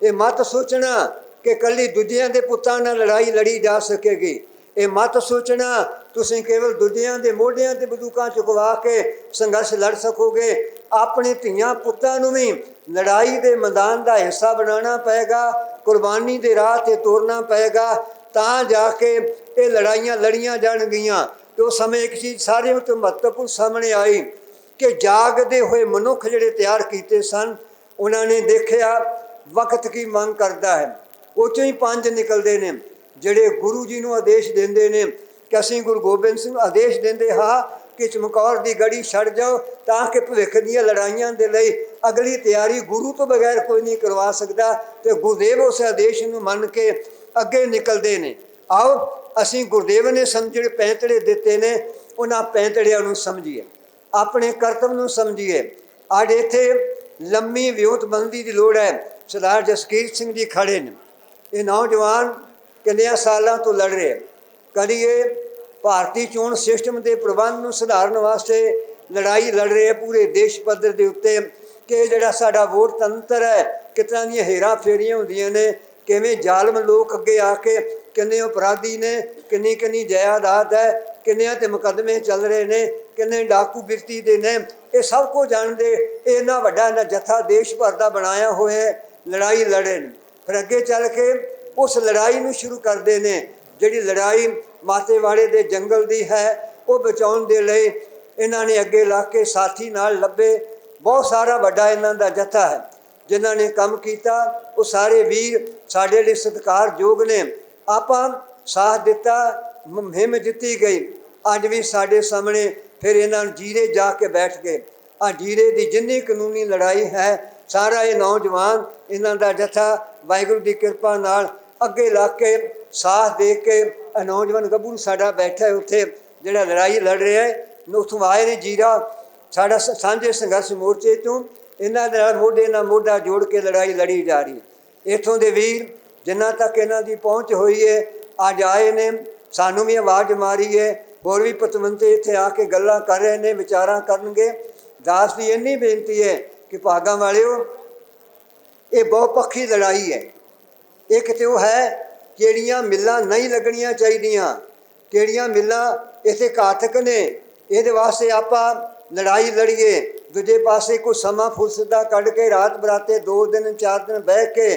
ਇਹ ਮਤ ਸੋਚਣਾ ਕਿ ਕੱਲੀ ਦੂਜਿਆਂ ਦੇ ਪੁੱਤਾਂ ਨਾਲ ਲੜਾਈ ਲੜੀ ਜਾ ਸਕੇਗੀ। ਇਹ ਮਤ ਸੋਚਣਾ, ਤੁਸੀਂ ਕੇਵਲ ਦੂਜਿਆਂ ਦੇ ਮੋਢਿਆਂ ਤੇ ਬੰਦੂਕਾਂ ਚੁਕਵਾ ਕੇ ਸੰਘਰਸ਼ ਲੜ ਸਕੋਗੇ। ਆਪਣੇ ਧੀਆਂ ਪੁੱਤਾਂ ਨੂੰ ਵੀ ਲੜਾਈ ਦੇ ਮੈਦਾਨ ਦਾ ਹਿੱਸਾ ਬਣਾਉਣਾ ਪਏਗਾ, ਕੁਰਬਾਨੀ ਦੇ ਰਾਹ ਤੇ ਤੋਰਨਾ ਪਏਗਾ, ਤਾਂ ਜਾ ਕੇ ਇਹ ਲੜਾਈਆਂ ਲੜੀਆਂ ਜਾਣਗੀਆਂ। ਤੇ ਉਹ ਸਮੇਂ ਇੱਕ ਚੀਜ਼ ਸਾਰਿਆਂ ਤੋਂ ਮਹੱਤਵਪੂਰਨ ਸਾਹਮਣੇ ਆਈ ਕਿ ਜਾਗਦੇ ਹੋਏ ਮਨੁੱਖ ਜਿਹੜੇ ਤਿਆਰ ਕੀਤੇ ਸਨ, ਉਹਨਾਂ ਨੇ ਦੇਖਿਆ, ਵਕਤ ਕੀ ਮੰਗ ਕਰਦਾ ਹੈ। ਉਹ ਚੋਂ ਹੀ ਪੰਜ ਨਿਕਲਦੇ ਨੇ। ਜਿਹੜੇ ਗੁਰੂ ਜੀ ਨੂੰ ਆਦੇਸ਼ ਦਿੰਦੇ ਨੇ, ਕਿ ਅਸੀਂ ਗੁਰੂ ਗੋਬਿੰਦ ਸਿੰਘ ਆਦੇਸ਼ ਦਿੰਦੇ ਹਾਂ ਕਿ ਚਮਕੌਰ ਦੀ ਗੜੀ ਛੱਡ ਜਾਓ ਤਾਂ ਕਿ ਭਵਿੱਖ ਦੀਆਂ ਲੜਾਈਆਂ ਦੇ ਲਈ ਅਗਲੀ ਤਿਆਰੀ ਗੁਰੂ ਤੋਂ ਬਗੈਰ ਕੋਈ ਨਹੀਂ ਕਰਵਾ ਸਕਦਾ ਤੇ ਗੁਰਦੇਵ ਉਸ ਆਦੇਸ਼ ਨੂੰ ਮੰਨ ਕੇ ਅੱਗੇ ਨਿਕਲਦੇ ਨੇ। ਆਓ, ਅਸੀਂ ਗੁਰਦੇਵ ਨੇ ਸਾਨੂੰ ਪੈਂਤੜੇ ਦਿੱਤੇ ਨੇ, ਉਹਨਾਂ ਪੈਂਤੜਿਆਂ ਨੂੰ ਸਮਝੀਏ। ਆਪਣੇ ਕਰਤੱਵ ਨੂੰ ਸਮਝੀਏ। ਅੱਜ ਇੱਥੇ ਲੰਮੀ ਵਿਉਂਤਬੰਦੀ ਦੀ ਲੋੜ ਹੈ। ਸਰਦਾਰ ਜਸਕੀਰ ਸਿੰਘ ਜੀ ਖੜੇ ਨੇ। ਇਹ ਨੌਜਵਾਨ ਕਿੰਨਿਆਂ ਸਾਲਾਂ ਤੋਂ ਲੜ ਰਹੇ ਕਦੀ ਇਹ ਭਾਰਤੀ ਚੋਣ ਸਿਸਟਮ ਦੇ ਪ੍ਰਬੰਧ ਨੂੰ ਸੁਧਾਰਨ ਵਾਸਤੇ ਲੜਾਈ ਲੜ ਰਹੇ ਆ ਪੂਰੇ ਦੇਸ਼ ਪੱਧਰ ਦੇ ਉੱਤੇ ਕਿ ਜਿਹੜਾ ਸਾਡਾ ਵੋਟ ਤੰਤਰ ਹੈ, ਕਿਤਨਾ ਦੀਆਂ ਹੇਰਾ ਫੇਰੀਆਂ ਹੁੰਦੀਆਂ ਨੇ, ਕਿਵੇਂ ਜ਼ਾਲਮ ਲੋਕ ਅੱਗੇ ਆ ਕੇ ਕਿੰਨੇ ਅਪਰਾਧੀ ਨੇ, ਕਿੰਨੀ ਕਿੰਨੀ ਜਾਇਦਾਦ ਹੈ, ਕਿੰਨਿਆਂ ਤੇ ਮੁਕੱਦਮੇ ਚੱਲ ਰਹੇ ਨੇ, ਕਿੰਨੇ ਡਾਕੂ ਬਿਰਤੀ ਦੇ ਨੇ, ਇਹ ਸਭ ਕੁਝ ਜਾਣਦੇ, ਇਹ ਇੰਨਾ ਵੱਡਾ ਇਹਨਾਂ ਜਥਾ ਦੇਸ਼ ਭਰ ਦਾ ਬਣਾਇਆ ਹੋਇਆ ਲੜਾਈ ਲੜੇ ਨੇ। ਫਿਰ ਅੱਗੇ ਚੱਲ ਕੇ ਉਸ ਲੜਾਈ ਨੂੰ ਸ਼ੁਰੂ ਕਰਦੇ ਨੇ, ਜਿਹੜੀ ਲੜਾਈ ਮਾਤੇਵਾੜੇ ਦੇ ਜੰਗਲ ਦੀ ਹੈ, ਉਹ ਬਚਾਉਣ ਦੇ ਲਈ ਇਹਨਾਂ ਨੇ ਅੱਗੇ ਲਾ ਕੇ ਸਾਥੀ ਨਾਲ ਲੱਭੇ। ਬਹੁਤ ਸਾਰਾ ਵੱਡਾ ਇਹਨਾਂ ਦਾ ਜਥਾ ਹੈ, ਜਿਨ੍ਹਾਂ ਨੇ ਕੰਮ ਕੀਤਾ। ਉਹ ਸਾਰੇ ਵੀਰ ਸਾਡੇ ਲਈ ਸਤਿਕਾਰਯੋਗ ਨੇ। ਆਪਾਂ ਸਾਥ ਦਿੱਤਾ ਮੁਹਿੰਮ ਜਿੱਤੀ ਗਈ। ਅੱਜ ਵੀ ਸਾਡੇ ਸਾਹਮਣੇ ਫਿਰ ਇਹਨਾਂ ਨੂੰ ਜੀਰੇ ਜਾ ਕੇ ਬੈਠ ਗਏ। ਆ ਜੀਰੇ ਦੀ ਜਿੰਨੀ ਕਾਨੂੰਨੀ ਲੜਾਈ ਹੈ, ਸਾਰਾ ਇਹ ਨੌਜਵਾਨ ਇਹਨਾਂ ਦਾ ਜਥਾ ਵਾਹਿਗੁਰੂ ਦੀ ਕਿਰਪਾ ਨਾਲ ਅੱਗੇ ਲੱਗ ਕੇ ਸਾਥ ਦੇ ਕੇ ਨੌਜਵਾਨ ਗੱਭਰੂ ਸਾਡਾ ਬੈਠਾ ਹੈ ਉੱਥੇ, ਜਿਹੜਾ ਲੜਾਈ ਲੜ ਰਿਹਾ ਹੈ। ਉੱਥੋਂ ਆਏ ਨੇ ਜੀਰਾ, ਸਾਡਾ ਸ- ਸਾਂਝੇ ਸੰਘਰਸ਼ ਮੋਰਚੇ ਤੋਂ ਇਹਨਾਂ ਦੇ ਨਾਲ ਮੋਢੇ ਨਾਲ ਮੋਢਾ ਜੋੜ ਕੇ ਲੜਾਈ ਲੜੀ ਜਾ ਰਹੀ ਹੈ। ਇੱਥੋਂ ਦੇ ਵੀਰ, ਜਿੰਨਾ ਤੱਕ ਇਹਨਾਂ ਦੀ ਪਹੁੰਚ ਹੋਈ ਹੈ, ਅੱਜ ਆਏ ਨੇ। ਸਾਨੂੰ ਵੀ ਆਵਾਜ਼ ਮਾਰੀ ਹੈ। ਹੋਰ ਵੀ ਪਤਵੰਤੇ ਇੱਥੇ ਆ ਕੇ ਗੱਲਾਂ ਕਰ ਰਹੇ ਨੇ, ਵਿਚਾਰਾਂ ਕਰਨਗੇ। ਦਾਸ ਦੀ ਇੰਨੀ ਬੇਨਤੀ ਹੈ ਕਿ ਭਾਗਾਂ ਵਾਲਿਓ, ਇਹ ਬਹੁਪੱਖੀ ਲੜਾਈ ਹੈ। ਇੱਕ ਤੇ ਉਹ ਹੈ ਕਿਹੜੀਆਂ ਮਿੱਲਾਂ ਨਹੀਂ ਲੱਗਣੀਆਂ ਚਾਹੀਦੀਆਂ। ਕਿਹੜੀਆਂ ਮਿੱਲਾਂ ਇਥੇ ਘਾਤਕ ਨੇ, ਇਹਦੇ ਵਾਸਤੇ ਆਪਾਂ ਲੜਾਈ ਲੜੀਏ। ਦੂਜੇ ਪਾਸੇ ਕੋਈ ਸਮਾਂ ਫੁਰਸਤ ਕੱਢ ਕੇ ਰਾਤ ਬਰਾਤੇ 2 ਦਿਨ 4 ਦਿਨ ਬਹਿ ਕੇ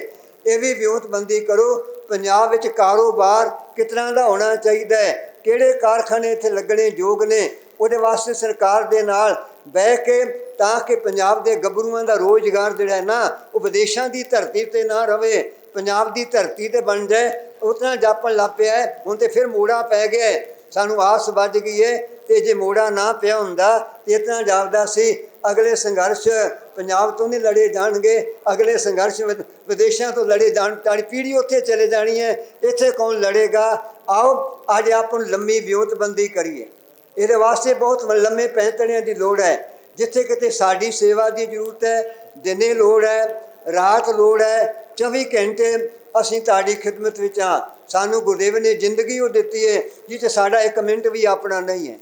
ਇਹ ਵੀ ਵਿਉਂਤਬੰਦੀ ਕਰੋ, ਪੰਜਾਬ ਵਿੱਚ ਕਾਰੋਬਾਰ ਕਿਤਨਾ ਦਾ ਹੋਣਾ ਚਾਹੀਦਾ ਹੈ, ਕਿਹੜੇ ਕਾਰਖਾਨੇ ਇੱਥੇ ਲੱਗਣੇ ਯੋਗ ਨੇ, ਉਹਦੇ ਵਾਸਤੇ ਸਰਕਾਰ ਦੇ ਨਾਲ ਬਹਿ ਕੇ ਤਾਂ ਕਿ ਪੰਜਾਬ ਦੇ ਗੱਭਰੂਆਂ ਦਾ ਰੋਜ਼ਗਾਰ ਜਿਹੜਾ ਹੈ ਨਾ, ਉਹ ਵਿਦੇਸ਼ਾਂ ਦੀ ਧਰਤੀ ਤੇ ਨਾ ਰਵੇ। ਪੰਜਾਬ ਦੀ ਧਰਤੀ ਤੇ ਬਣ ਜਾਏ ਉਤਨਾ ਜਾਪਣ ਲੱਗ ਪਿਆ ਹੁਣ ਤੇ ਫਿਰ ਮੋੜਾ ਪੈ ਗਿਆ ਸਾਨੂੰ ਆਸ ਵੱਜ ਗਈ ਹੈ ਤੇ ਜੇ ਮੋੜਾ ਨਾ ਪਿਆ ਹੁੰਦਾ, ਤੇ ਇਤਨਾ ਜਾਪਦਾ ਸੀ, ਅਗਲੇ ਸੰਘਰਸ਼ ਪੰਜਾਬ ਤੋਂ ਨਹੀਂ ਲੜੇ ਜਾਣਗੇ, ਅਗਲੇ ਸੰਘਰਸ਼ ਵਿਦ- ਵਿਦੇਸ਼ਾਂ ਤੋਂ ਲੜੇ ਜਾਣ ਤਾੜੀ ਪੀੜ੍ਹੀ ਉੱਥੇ ਚਲੇ ਜਾਣੀ ਹੈ, ਇੱਥੇ ਕੌਣ ਲੜੇਗਾ? ਆਓ, ਅੱਜ ਆਪ ਨੂੰ ਲੰਮੀ ਵਿਉਂਤਬੰਦੀ ਕਰੀਏ। ਇਹਦੇ ਵਾਸਤੇ ਬਹੁਤ ਲੰਮੇ ਪੈਂਤੜਿਆਂ ਦੀ ਲੋੜ ਹੈ। ਜਿੱਥੇ ਕਿਤੇ ਸਾਡੀ ਸੇਵਾ ਦੀ ਜ਼ਰੂਰਤ ਹੈ ਦਿਨੇ ਲੋੜ ਹੈ ਰਾਤ ਲੋੜ ਹੈ 24 ਘੰਟੇ ਅਸੀਂ ਤੁਹਾਡੀ ਖਿਦਮਤ ਵਿੱਚ ਹਾਂ। ਸਾਨੂੰ ਗੁਰਦੇਵ ਨੇ ਜ਼ਿੰਦਗੀ ਉਹ ਦਿੱਤੀ ਹੈ, ਜਿੱਥੇ ਸਾਡਾ ਇੱਕ ਮਿੰਟ ਵੀ ਆਪਣਾ ਨਹੀਂ ਹੈ।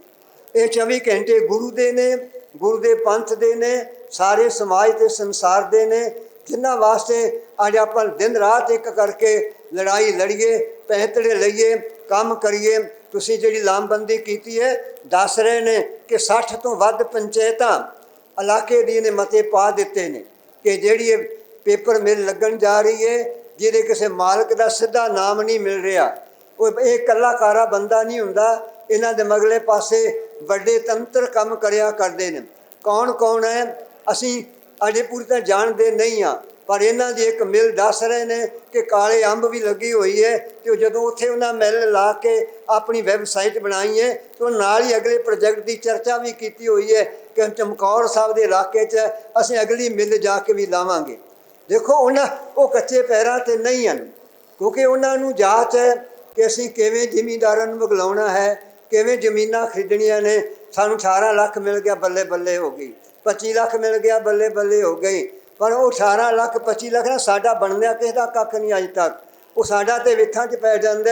ਇਹ 24 ਘੰਟੇ ਗੁਰੂ ਦੇ ਨੇ, ਗੁਰੂ ਦੇ ਪੰਥ ਦੇ ਨੇ, ਸਾਰੇ ਸਮਾਜ ਤੇ ਸੰਸਾਰ ਦੇ ਨੇ। ਜਿਨ੍ਹਾਂ ਵਾਸਤੇ ਅੱਜ ਆਪਾਂ ਦਿਨ ਰਾਤ ਇੱਕ ਕਰਕੇ ਲੜਾਈ ਲੜੀਏ, ਪੈਂਤੜੇ ਲਈਏ, ਕੰਮ ਕਰੀਏ, ਤੁਸੀਂ ਜਿਹੜੀ ਲਾਮਬੰਦੀ ਕੀਤੀ ਹੈ, ਦੱਸ ਰਹੇ ਨੇ ਕਿ 60 ਤੋਂ ਵੱਧ ਪੰਚਾਇਤਾਂ ਇਲਾਕੇ ਦੀ ਨੇ ਮਤੇ ਪਾ ਦਿੱਤੇ ਨੇ ਕਿ ਜਿਹੜੀ ਪੇਪਰ ਮਿਲ ਲੱਗਣ ਜਾ ਰਹੀ ਹੈ ਜਿਹਦੇ ਕਿਸੇ ਮਾਲਕ ਦਾ ਸਿੱਧਾ ਨਾਮ ਨਹੀਂ ਮਿਲ ਰਿਹਾ। ਉਹ ਇਹ ਕਲਾਕਾਰਾ ਬੰਦਾ ਨਹੀਂ ਹੁੰਦਾ, ਇਹਨਾਂ ਦੇ ਮਗਲੇ ਪਾਸੇ ਵੱਡੇ ਤੰਤਰ ਕੰਮ ਕਰਿਆ ਕਰਦੇ ਨੇ। ਕੌਣ ਕੌਣ ਹੈ, ਅਸੀਂ ਅਜੇ ਪੂਰੀ ਤਰ੍ਹਾਂ ਜਾਣਦੇ ਨਹੀਂ ਆ ਪਰ ਇਹਨਾਂ ਦੀ ਇੱਕ ਮਿਲ ਦੱਸ ਰਹੇ ਨੇ ਕਿ ਕਾਲੇ ਅੰਬ ਵੀ ਲੱਗੀ ਹੋਈ ਹੈ ਤੇ ਉਹ ਜਦੋਂ ਉੱਥੇ ਉਹਨਾਂ ਮਿਲ ਲਾ ਕੇ ਆਪਣੀ ਵੈਬਸਾਈਟ ਬਣਾਈ ਹੈ ਤੇ ਉਹ ਨਾਲ ਹੀ ਅਗਲੇ ਪ੍ਰੋਜੈਕਟ ਦੀ ਚਰਚਾ ਵੀ ਕੀਤੀ ਹੋਈ ਹੈ ਕਿ ਚਮਕੌਰ ਸਾਹਿਬ ਦੇ ਇਲਾਕੇ 'ਚ ਅਸੀਂ ਅਗਲੀ ਮਿਲ ਜਾ ਕੇ ਵੀ ਲਾਵਾਂਗੇ। ਦੇਖੋ ਉਹਨਾਂ, ਉਹ ਕੱਚੇ ਪੈਰਾਂ ਤੇ ਨਹੀਂ ਹਨ, ਕਿਉਂਕਿ ਉਹਨਾਂ ਨੂੰ ਜਾਚ ਹੈ ਕਿ ਅਸੀਂ ਕਿਵੇਂ ਜ਼ਿਮੀਂਦਾਰਾਂ ਨੂੰ ਬਗਲਾਉਣਾ ਹੈ, ਕਿਵੇਂ ਜ਼ਮੀਨਾਂ ਖਰੀਦਣੀਆਂ ਨੇ, ਸਾਨੂੰ 18 ਲੱਖ ਮਿਲ ਗਿਆ, ਬੱਲੇ ਬੱਲੇ ਹੋ ਗਈ। 25 ਲੱਖ ਮਿਲ ਗਿਆ, ਬੱਲੇ ਬੱਲੇ ਹੋ ਗਈ। ਪਰ ਉਹ 18 ਲੱਖ 25 ਲੱਖ ਨਾ ਸਾਡਾ ਬਣਦਿਆ ਕਿਸੇ ਦਾ ਕੱਖ ਨਹੀਂ ਅਜੇ ਤੱਕ। ਉਹ ਸਾਡਾ ਤੇ ਵਿੱਥਾਂ 'ਚ ਪੈ ਜਾਂਦਾ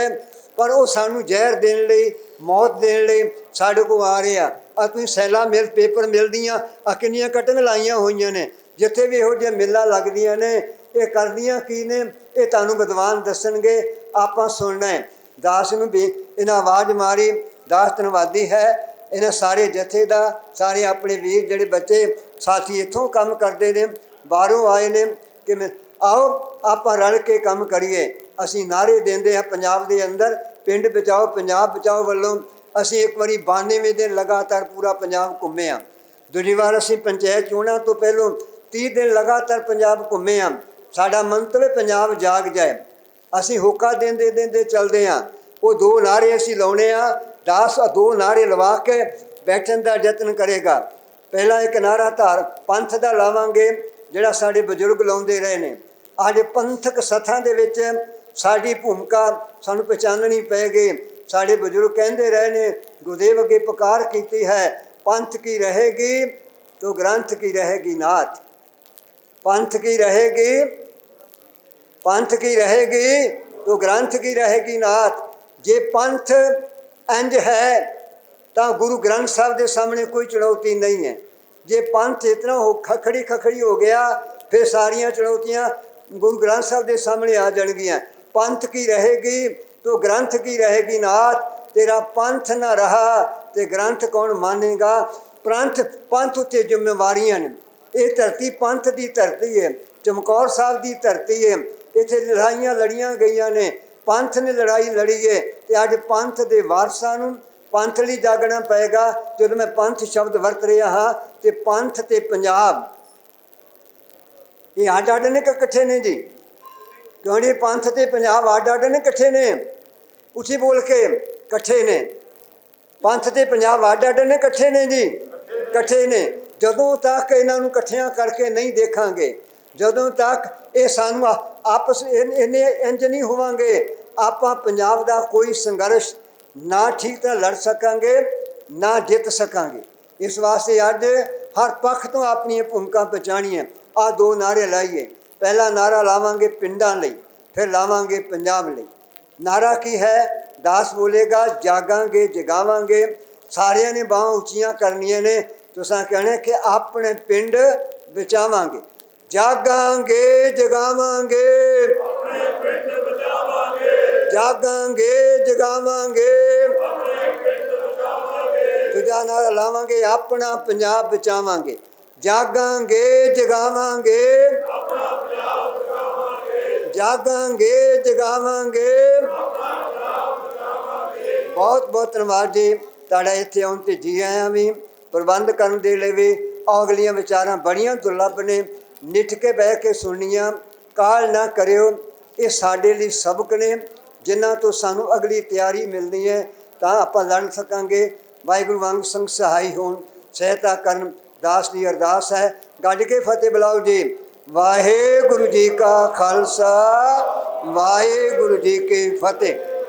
ਪਰ ਉਹ ਸਾਨੂੰ ਜ਼ਹਿਰ ਦੇਣ ਲਈ, ਮੌਤ ਦੇਣ ਲਈ ਸਾਡੇ ਕੋਲ ਆ ਰਹੇ ਆ। ਆ ਤੁਸੀਂ ਸੈਲਾ ਮਿਲ, ਪੇਪਰ ਮਿਲਦੀਆਂ, ਆ ਕਿੰਨੀਆਂ ਕਟਿੰਗ ਲਾਈਆਂ ਹੋਈਆਂ ਨੇ। ਜਿੱਥੇ ਵੀ ਇਹੋ ਜਿਹੀਆਂ ਮਿੱਲਾਂ ਲੱਗਦੀਆਂ ਨੇ, ਇਹ ਕਰਦੀਆਂ ਕੀ ਨੇ? ਇਹ ਤੁਹਾਨੂੰ ਵਿਦਵਾਨ ਦੱਸਣਗੇ, ਆਪਾਂ ਸੁਣਨਾ ਹੈ। ਦਾਸ ਨੂੰ ਵੀ ਇਹਨਾਂ ਆਵਾਜ਼ ਮਾਰੀ, ਦਾਸ ਧੰਨਵਾਦੀ ਹੈ। ਇਹਨਾਂ ਸਾਰੇ ਜਥੇ ਦਾ, ਸਾਰੇ ਆਪਣੇ ਵੀਰ ਜਿਹੜੇ ਬੱਚੇ, ਸਾਥੀ ਇੱਥੋਂ ਕੰਮ ਕਰਦੇ ਨੇ, ਬਾਹਰੋਂ ਆਏ ਨੇ ਕਿ ਆਓ, ਆਪਾਂ ਰਲ ਕੇ ਕੰਮ ਕਰੀਏ। ਅਸੀਂ ਨਾਰੇ ਦਿੰਦੇ ਹਾਂ ਪੰਜਾਬ ਦੇ ਅੰਦਰ, ਪਿੰਡ ਬਚਾਓ, ਪੰਜਾਬ ਬਚਾਓ ਵੱਲੋਂ। ਅਸੀਂ ਇੱਕ ਵਾਰੀ 92 ਦਿਨ ਲਗਾਤਾਰ ਪੂਰਾ ਪੰਜਾਬ ਘੁੰਮੇ ਹਾਂ। ਦੂਜੀ ਵਾਰ ਅਸੀਂ ਪੰਚਾਇਤ ਚੋਣਾਂ ਤੋਂ ਪਹਿਲਾਂ 30 ਦਿਨ ਲਗਾਤਾਰ ਪੰਜਾਬ ਘੁੰਮੇ ਹਾਂ ਸਾਡਾ ਮੰਤਵ ਪੰਜਾਬ ਜਾਗ ਜਾਏ। ਅਸੀਂ ਹੋਕਾ ਦਿੰਦੇ ਦਿੰਦੇ ਚੱਲਦੇ ਹਾਂ ਉਹ ਦੋ ਨਾਰੇ ਅਸੀਂ ਲਾਉਣੇ ਆ। 10 ਦੋ ਨਾਰੇ ਲਵਾ ਕੇ ਬੈਠਣ ਦਾ ਯਤਨ ਕਰੇਗਾ। ਪਹਿਲਾ ਇੱਕ ਨਾਰਾ ਧਾਰ ਪੰਥ ਦਾ ਲਾਵਾਂਗੇ, ਜਿਹੜਾ ਸਾਡੇ ਬਜ਼ੁਰਗ ਲਾਉਂਦੇ ਰਹੇ ਨੇ। ਅੱਜ ਪੰਥਕ ਸਥਾਂ ਦੇ ਵਿੱਚ ਸਾਡੀ ਭੂਮਿਕਾ ਸਾਨੂੰ ਪਛਾਣਨੀ ਪਏਗੀ। ਸਾਡੇ ਬਜ਼ੁਰਗ ਕਹਿੰਦੇ ਰਹੇ ਨੇ, ਗੁਰਦੇਵ ਅੱਗੇ ਪੁਕਾਰ ਕੀਤੀ ਹੈ, ਪੰਥ ਕੀ ਰਹੇਗੀ, ਤੋ ਗ੍ਰੰਥ ਕੀ ਰਹੇਗੀ ਨਾਥ। पंथ की रहेगी पंथ की रहेगी तो ग्रंथ की रहेगी नाथ जे पंथ इंज है ਤਾਂ ਗੁਰੂ ਗ੍ਰੰਥ ਸਾਹਿਬ ਦੇ ਸਾਹਮਣੇ ਕੋਈ ਚੁਣੌਤੀ ਨਹੀਂ ਹੈ ਜੇ ਪੰਥ ਇਤਨਾ ਹੋ ਖਖੜੀ ਖਖੜੀ ਹੋ ਗਿਆ ਫਿਰ ਸਾਰੀਆਂ ਚੁਣੌਤੀਆਂ ਗੁਰੂ ਗ੍ਰੰਥ ਸਾਹਿਬ ਦੇ ਸਾਹਮਣੇ ਆ ਜਾਣਗੀਆਂ ਪੰਥ ਕੀ ਰਹੇਗੀ ਤੋ ਗ੍ਰੰਥ ਕੀ ਰਹੇਗੀ ਨਾਥ ਤੇਰਾ ਪੰਥ ਨਾ ਰਹਾ ਤੇ ਗ੍ਰੰਥ ਕੌਣ ਮਾਨੇਗਾ ਪੰਥ ਪੰਥ ਉੱਤੇ ਜ਼ਿੰਮੇਵਾਰੀਆਂ ਨੇ ਇਹ ਧਰਤੀ ਪੰਥ ਦੀ ਧਰਤੀ ਹੈ ਚਮਕੌਰ ਸਾਹਿਬ ਦੀ ਧਰਤੀ ਹੈ ਇੱਥੇ ਲੜਾਈਆਂ ਲੜੀਆਂ ਗਈਆਂ ਨੇ, ਪੰਥ ਨੇ ਲੜਾਈ ਲੜੀ ਹੈ ਤੇ ਅੱਜ ਪੰਥ ਦੇ ਵਾਰਸਾਂ ਨੂੰ ਪੰਥ ਲਈ ਜਾਗਣਾ ਪਏਗਾ, ਜਦੋਂ ਮੈਂ ਪੰਥ ਸ਼ਬਦ ਵਰਤ ਰਿਹਾ ਹਾਂ, ਤੇ ਪੰਥ ਤੇ ਪੰਜਾਬ। ਇਹ ਅੱਡ ਅੱਡ ਨੇ ਕਿ ਇਕੱਠੇ ਨੇ ਜੀ? ਕਿਉਂਕਿ ਪੰਥ ਤੇ ਪੰਜਾਬ ਅੱਡ ਅੱਡ ਨੇ ਇਕੱਠੇ ਨੇ। ਉੱਚੀ ਬੋਲ ਕੇ ਇਕੱਠੇ ਨੇ। ਪੰਥ ਤੇ ਪੰਜਾਬ ਅੱਡ ਅੱਡ ਨੇ ਇਕੱਠੇ ਨੇ ਜੀ। ਇਕੱਠੇ ਨੇ। ਜਦੋਂ ਤੱਕ ਇਹਨਾਂ ਨੂੰ ਇਕੱਠਿਆਂ ਕਰਕੇ ਨਹੀਂ ਦੇਖਾਂਗੇ, ਜਦੋਂ ਤੱਕ ਇਹ ਸਾਨੂੰ ਆਪਸ ਇਨ- ਇੰਨੇ ਇੰਜ ਨਹੀਂ ਹੋਵਾਂਗੇ, ਆਪਾਂ ਪੰਜਾਬ ਦਾ ਕੋਈ ਸੰਘਰਸ਼ ਨਾ ਠੀਕ ਤਰ੍ਹਾਂ ਲੜ ਸਕਾਂਗੇ, ਨਾ ਜਿੱਤ ਸਕਾਂਗੇ। ਇਸ ਵਾਸਤੇ ਅੱਜ ਹਰ ਪੱਖ ਤੋਂ ਆਪਣੀਆਂ ਭੂਮਿਕਾ ਪਛਾਣੀਆਂ ਆ ਦੋ ਨਾਰੇ ਲਾਈਏ। ਪਹਿਲਾ ਨਾਰਾ ਲਾਵਾਂਗੇ ਪਿੰਡਾਂ ਲਈ, ਫਿਰ ਲਾਵਾਂਗੇ ਪੰਜਾਬ ਲਈ। ਨਾਰਾ ਕੀ ਹੈ? ਦਾਸ ਬੋਲੇਗਾ, ਜਾਗਾਂਗੇ, ਜਗਾਵਾਂਗੇ। ਸਾਰਿਆਂ ਨੇ ਬਾਹਾਂ ਉੱਚੀਆਂ ਕਰਨੀਆਂ ਨੇ। ਤੁਸੀਂ ਕਹਿਣਾ ਕਿ ਆਪਣੇ ਪਿੰਡ ਬਚਾਵਾਂਗੇ। ਜਾਗਾਂਗੇ, ਜਗਾਵਾਂਗੇ। ਆਪਣੇ ਪਿੰਡ ਬਚਾਵਾਂਗੇ ਜਾਗਾਂਗੇ, ਜਗਾਵਾਂਗੇ। ਆਪਣੇ ਪਿੰਡ ਬਚਾਵਾਂਗੇ ਦੂਜਾ ਨਾਰਾ ਲਾਵਾਂਗੇ, ਆਪਣਾ ਪੰਜਾਬ ਬਚਾਵਾਂਗੇ। ਜਾਗਾਂਗੇ, ਜਗਾਵਾਂਗੇ। ਜਾਗਾਂਗੇ, ਜਗਾਵਾਂਗੇ। ਬਹੁਤ ਬਹੁਤ ਧੰਨਵਾਦ ਜੀ, ਤੁਹਾਡਾ ਇੱਥੇ ਆਉਣ ਤੇ ਜੀ ਆਇਆਂ ਵੀ। ਪ੍ਰਬੰਧ ਕਰਨ ਦੇ ਲਈ ਵੀ ਅਗਲੀਆਂ ਵਿਚਾਰਾਂ ਬੜੀਆਂ ਦੁਰਲੱਭ ਨੇ। ਨਿੱਠ ਕੇ ਬਹਿ ਕੇ ਸੁਣਨੀਆਂ, ਕਾਲ ਨਾ ਕਰਿਓ, ਇਹ ਸਾਡੇ ਲਈ ਸਬਕ ਨੇ। ਜਿਨ੍ਹਾਂ ਤੋਂ ਸਾਨੂੰ ਅਗਲੀ ਤਿਆਰੀ ਮਿਲਦੀ ਹੈ, ਤਾਂ ਆਪਾਂ ਲੜ ਸਕਾਂਗੇ। ਵਾਹਿਗੁਰੂ ਵਾਂਗ ਸੰਗ ਸਹਾਈ ਹੋਣ। ਸਹਾਇਤਾ ਕਰਨ ਦਾਸ ਦੀ ਅਰਦਾਸ ਹੈ। ਗੱਡ ਕੇ ਫਤਿਹ ਬੁਲਾਓ ਜੀ। ਵਾਹਿਗੁਰੂ ਜੀ ਕਾ ਖਾਲਸਾ, ਵਾਹਿਗੁਰੂ ਜੀ ਕੀ ਫਤਿਹ।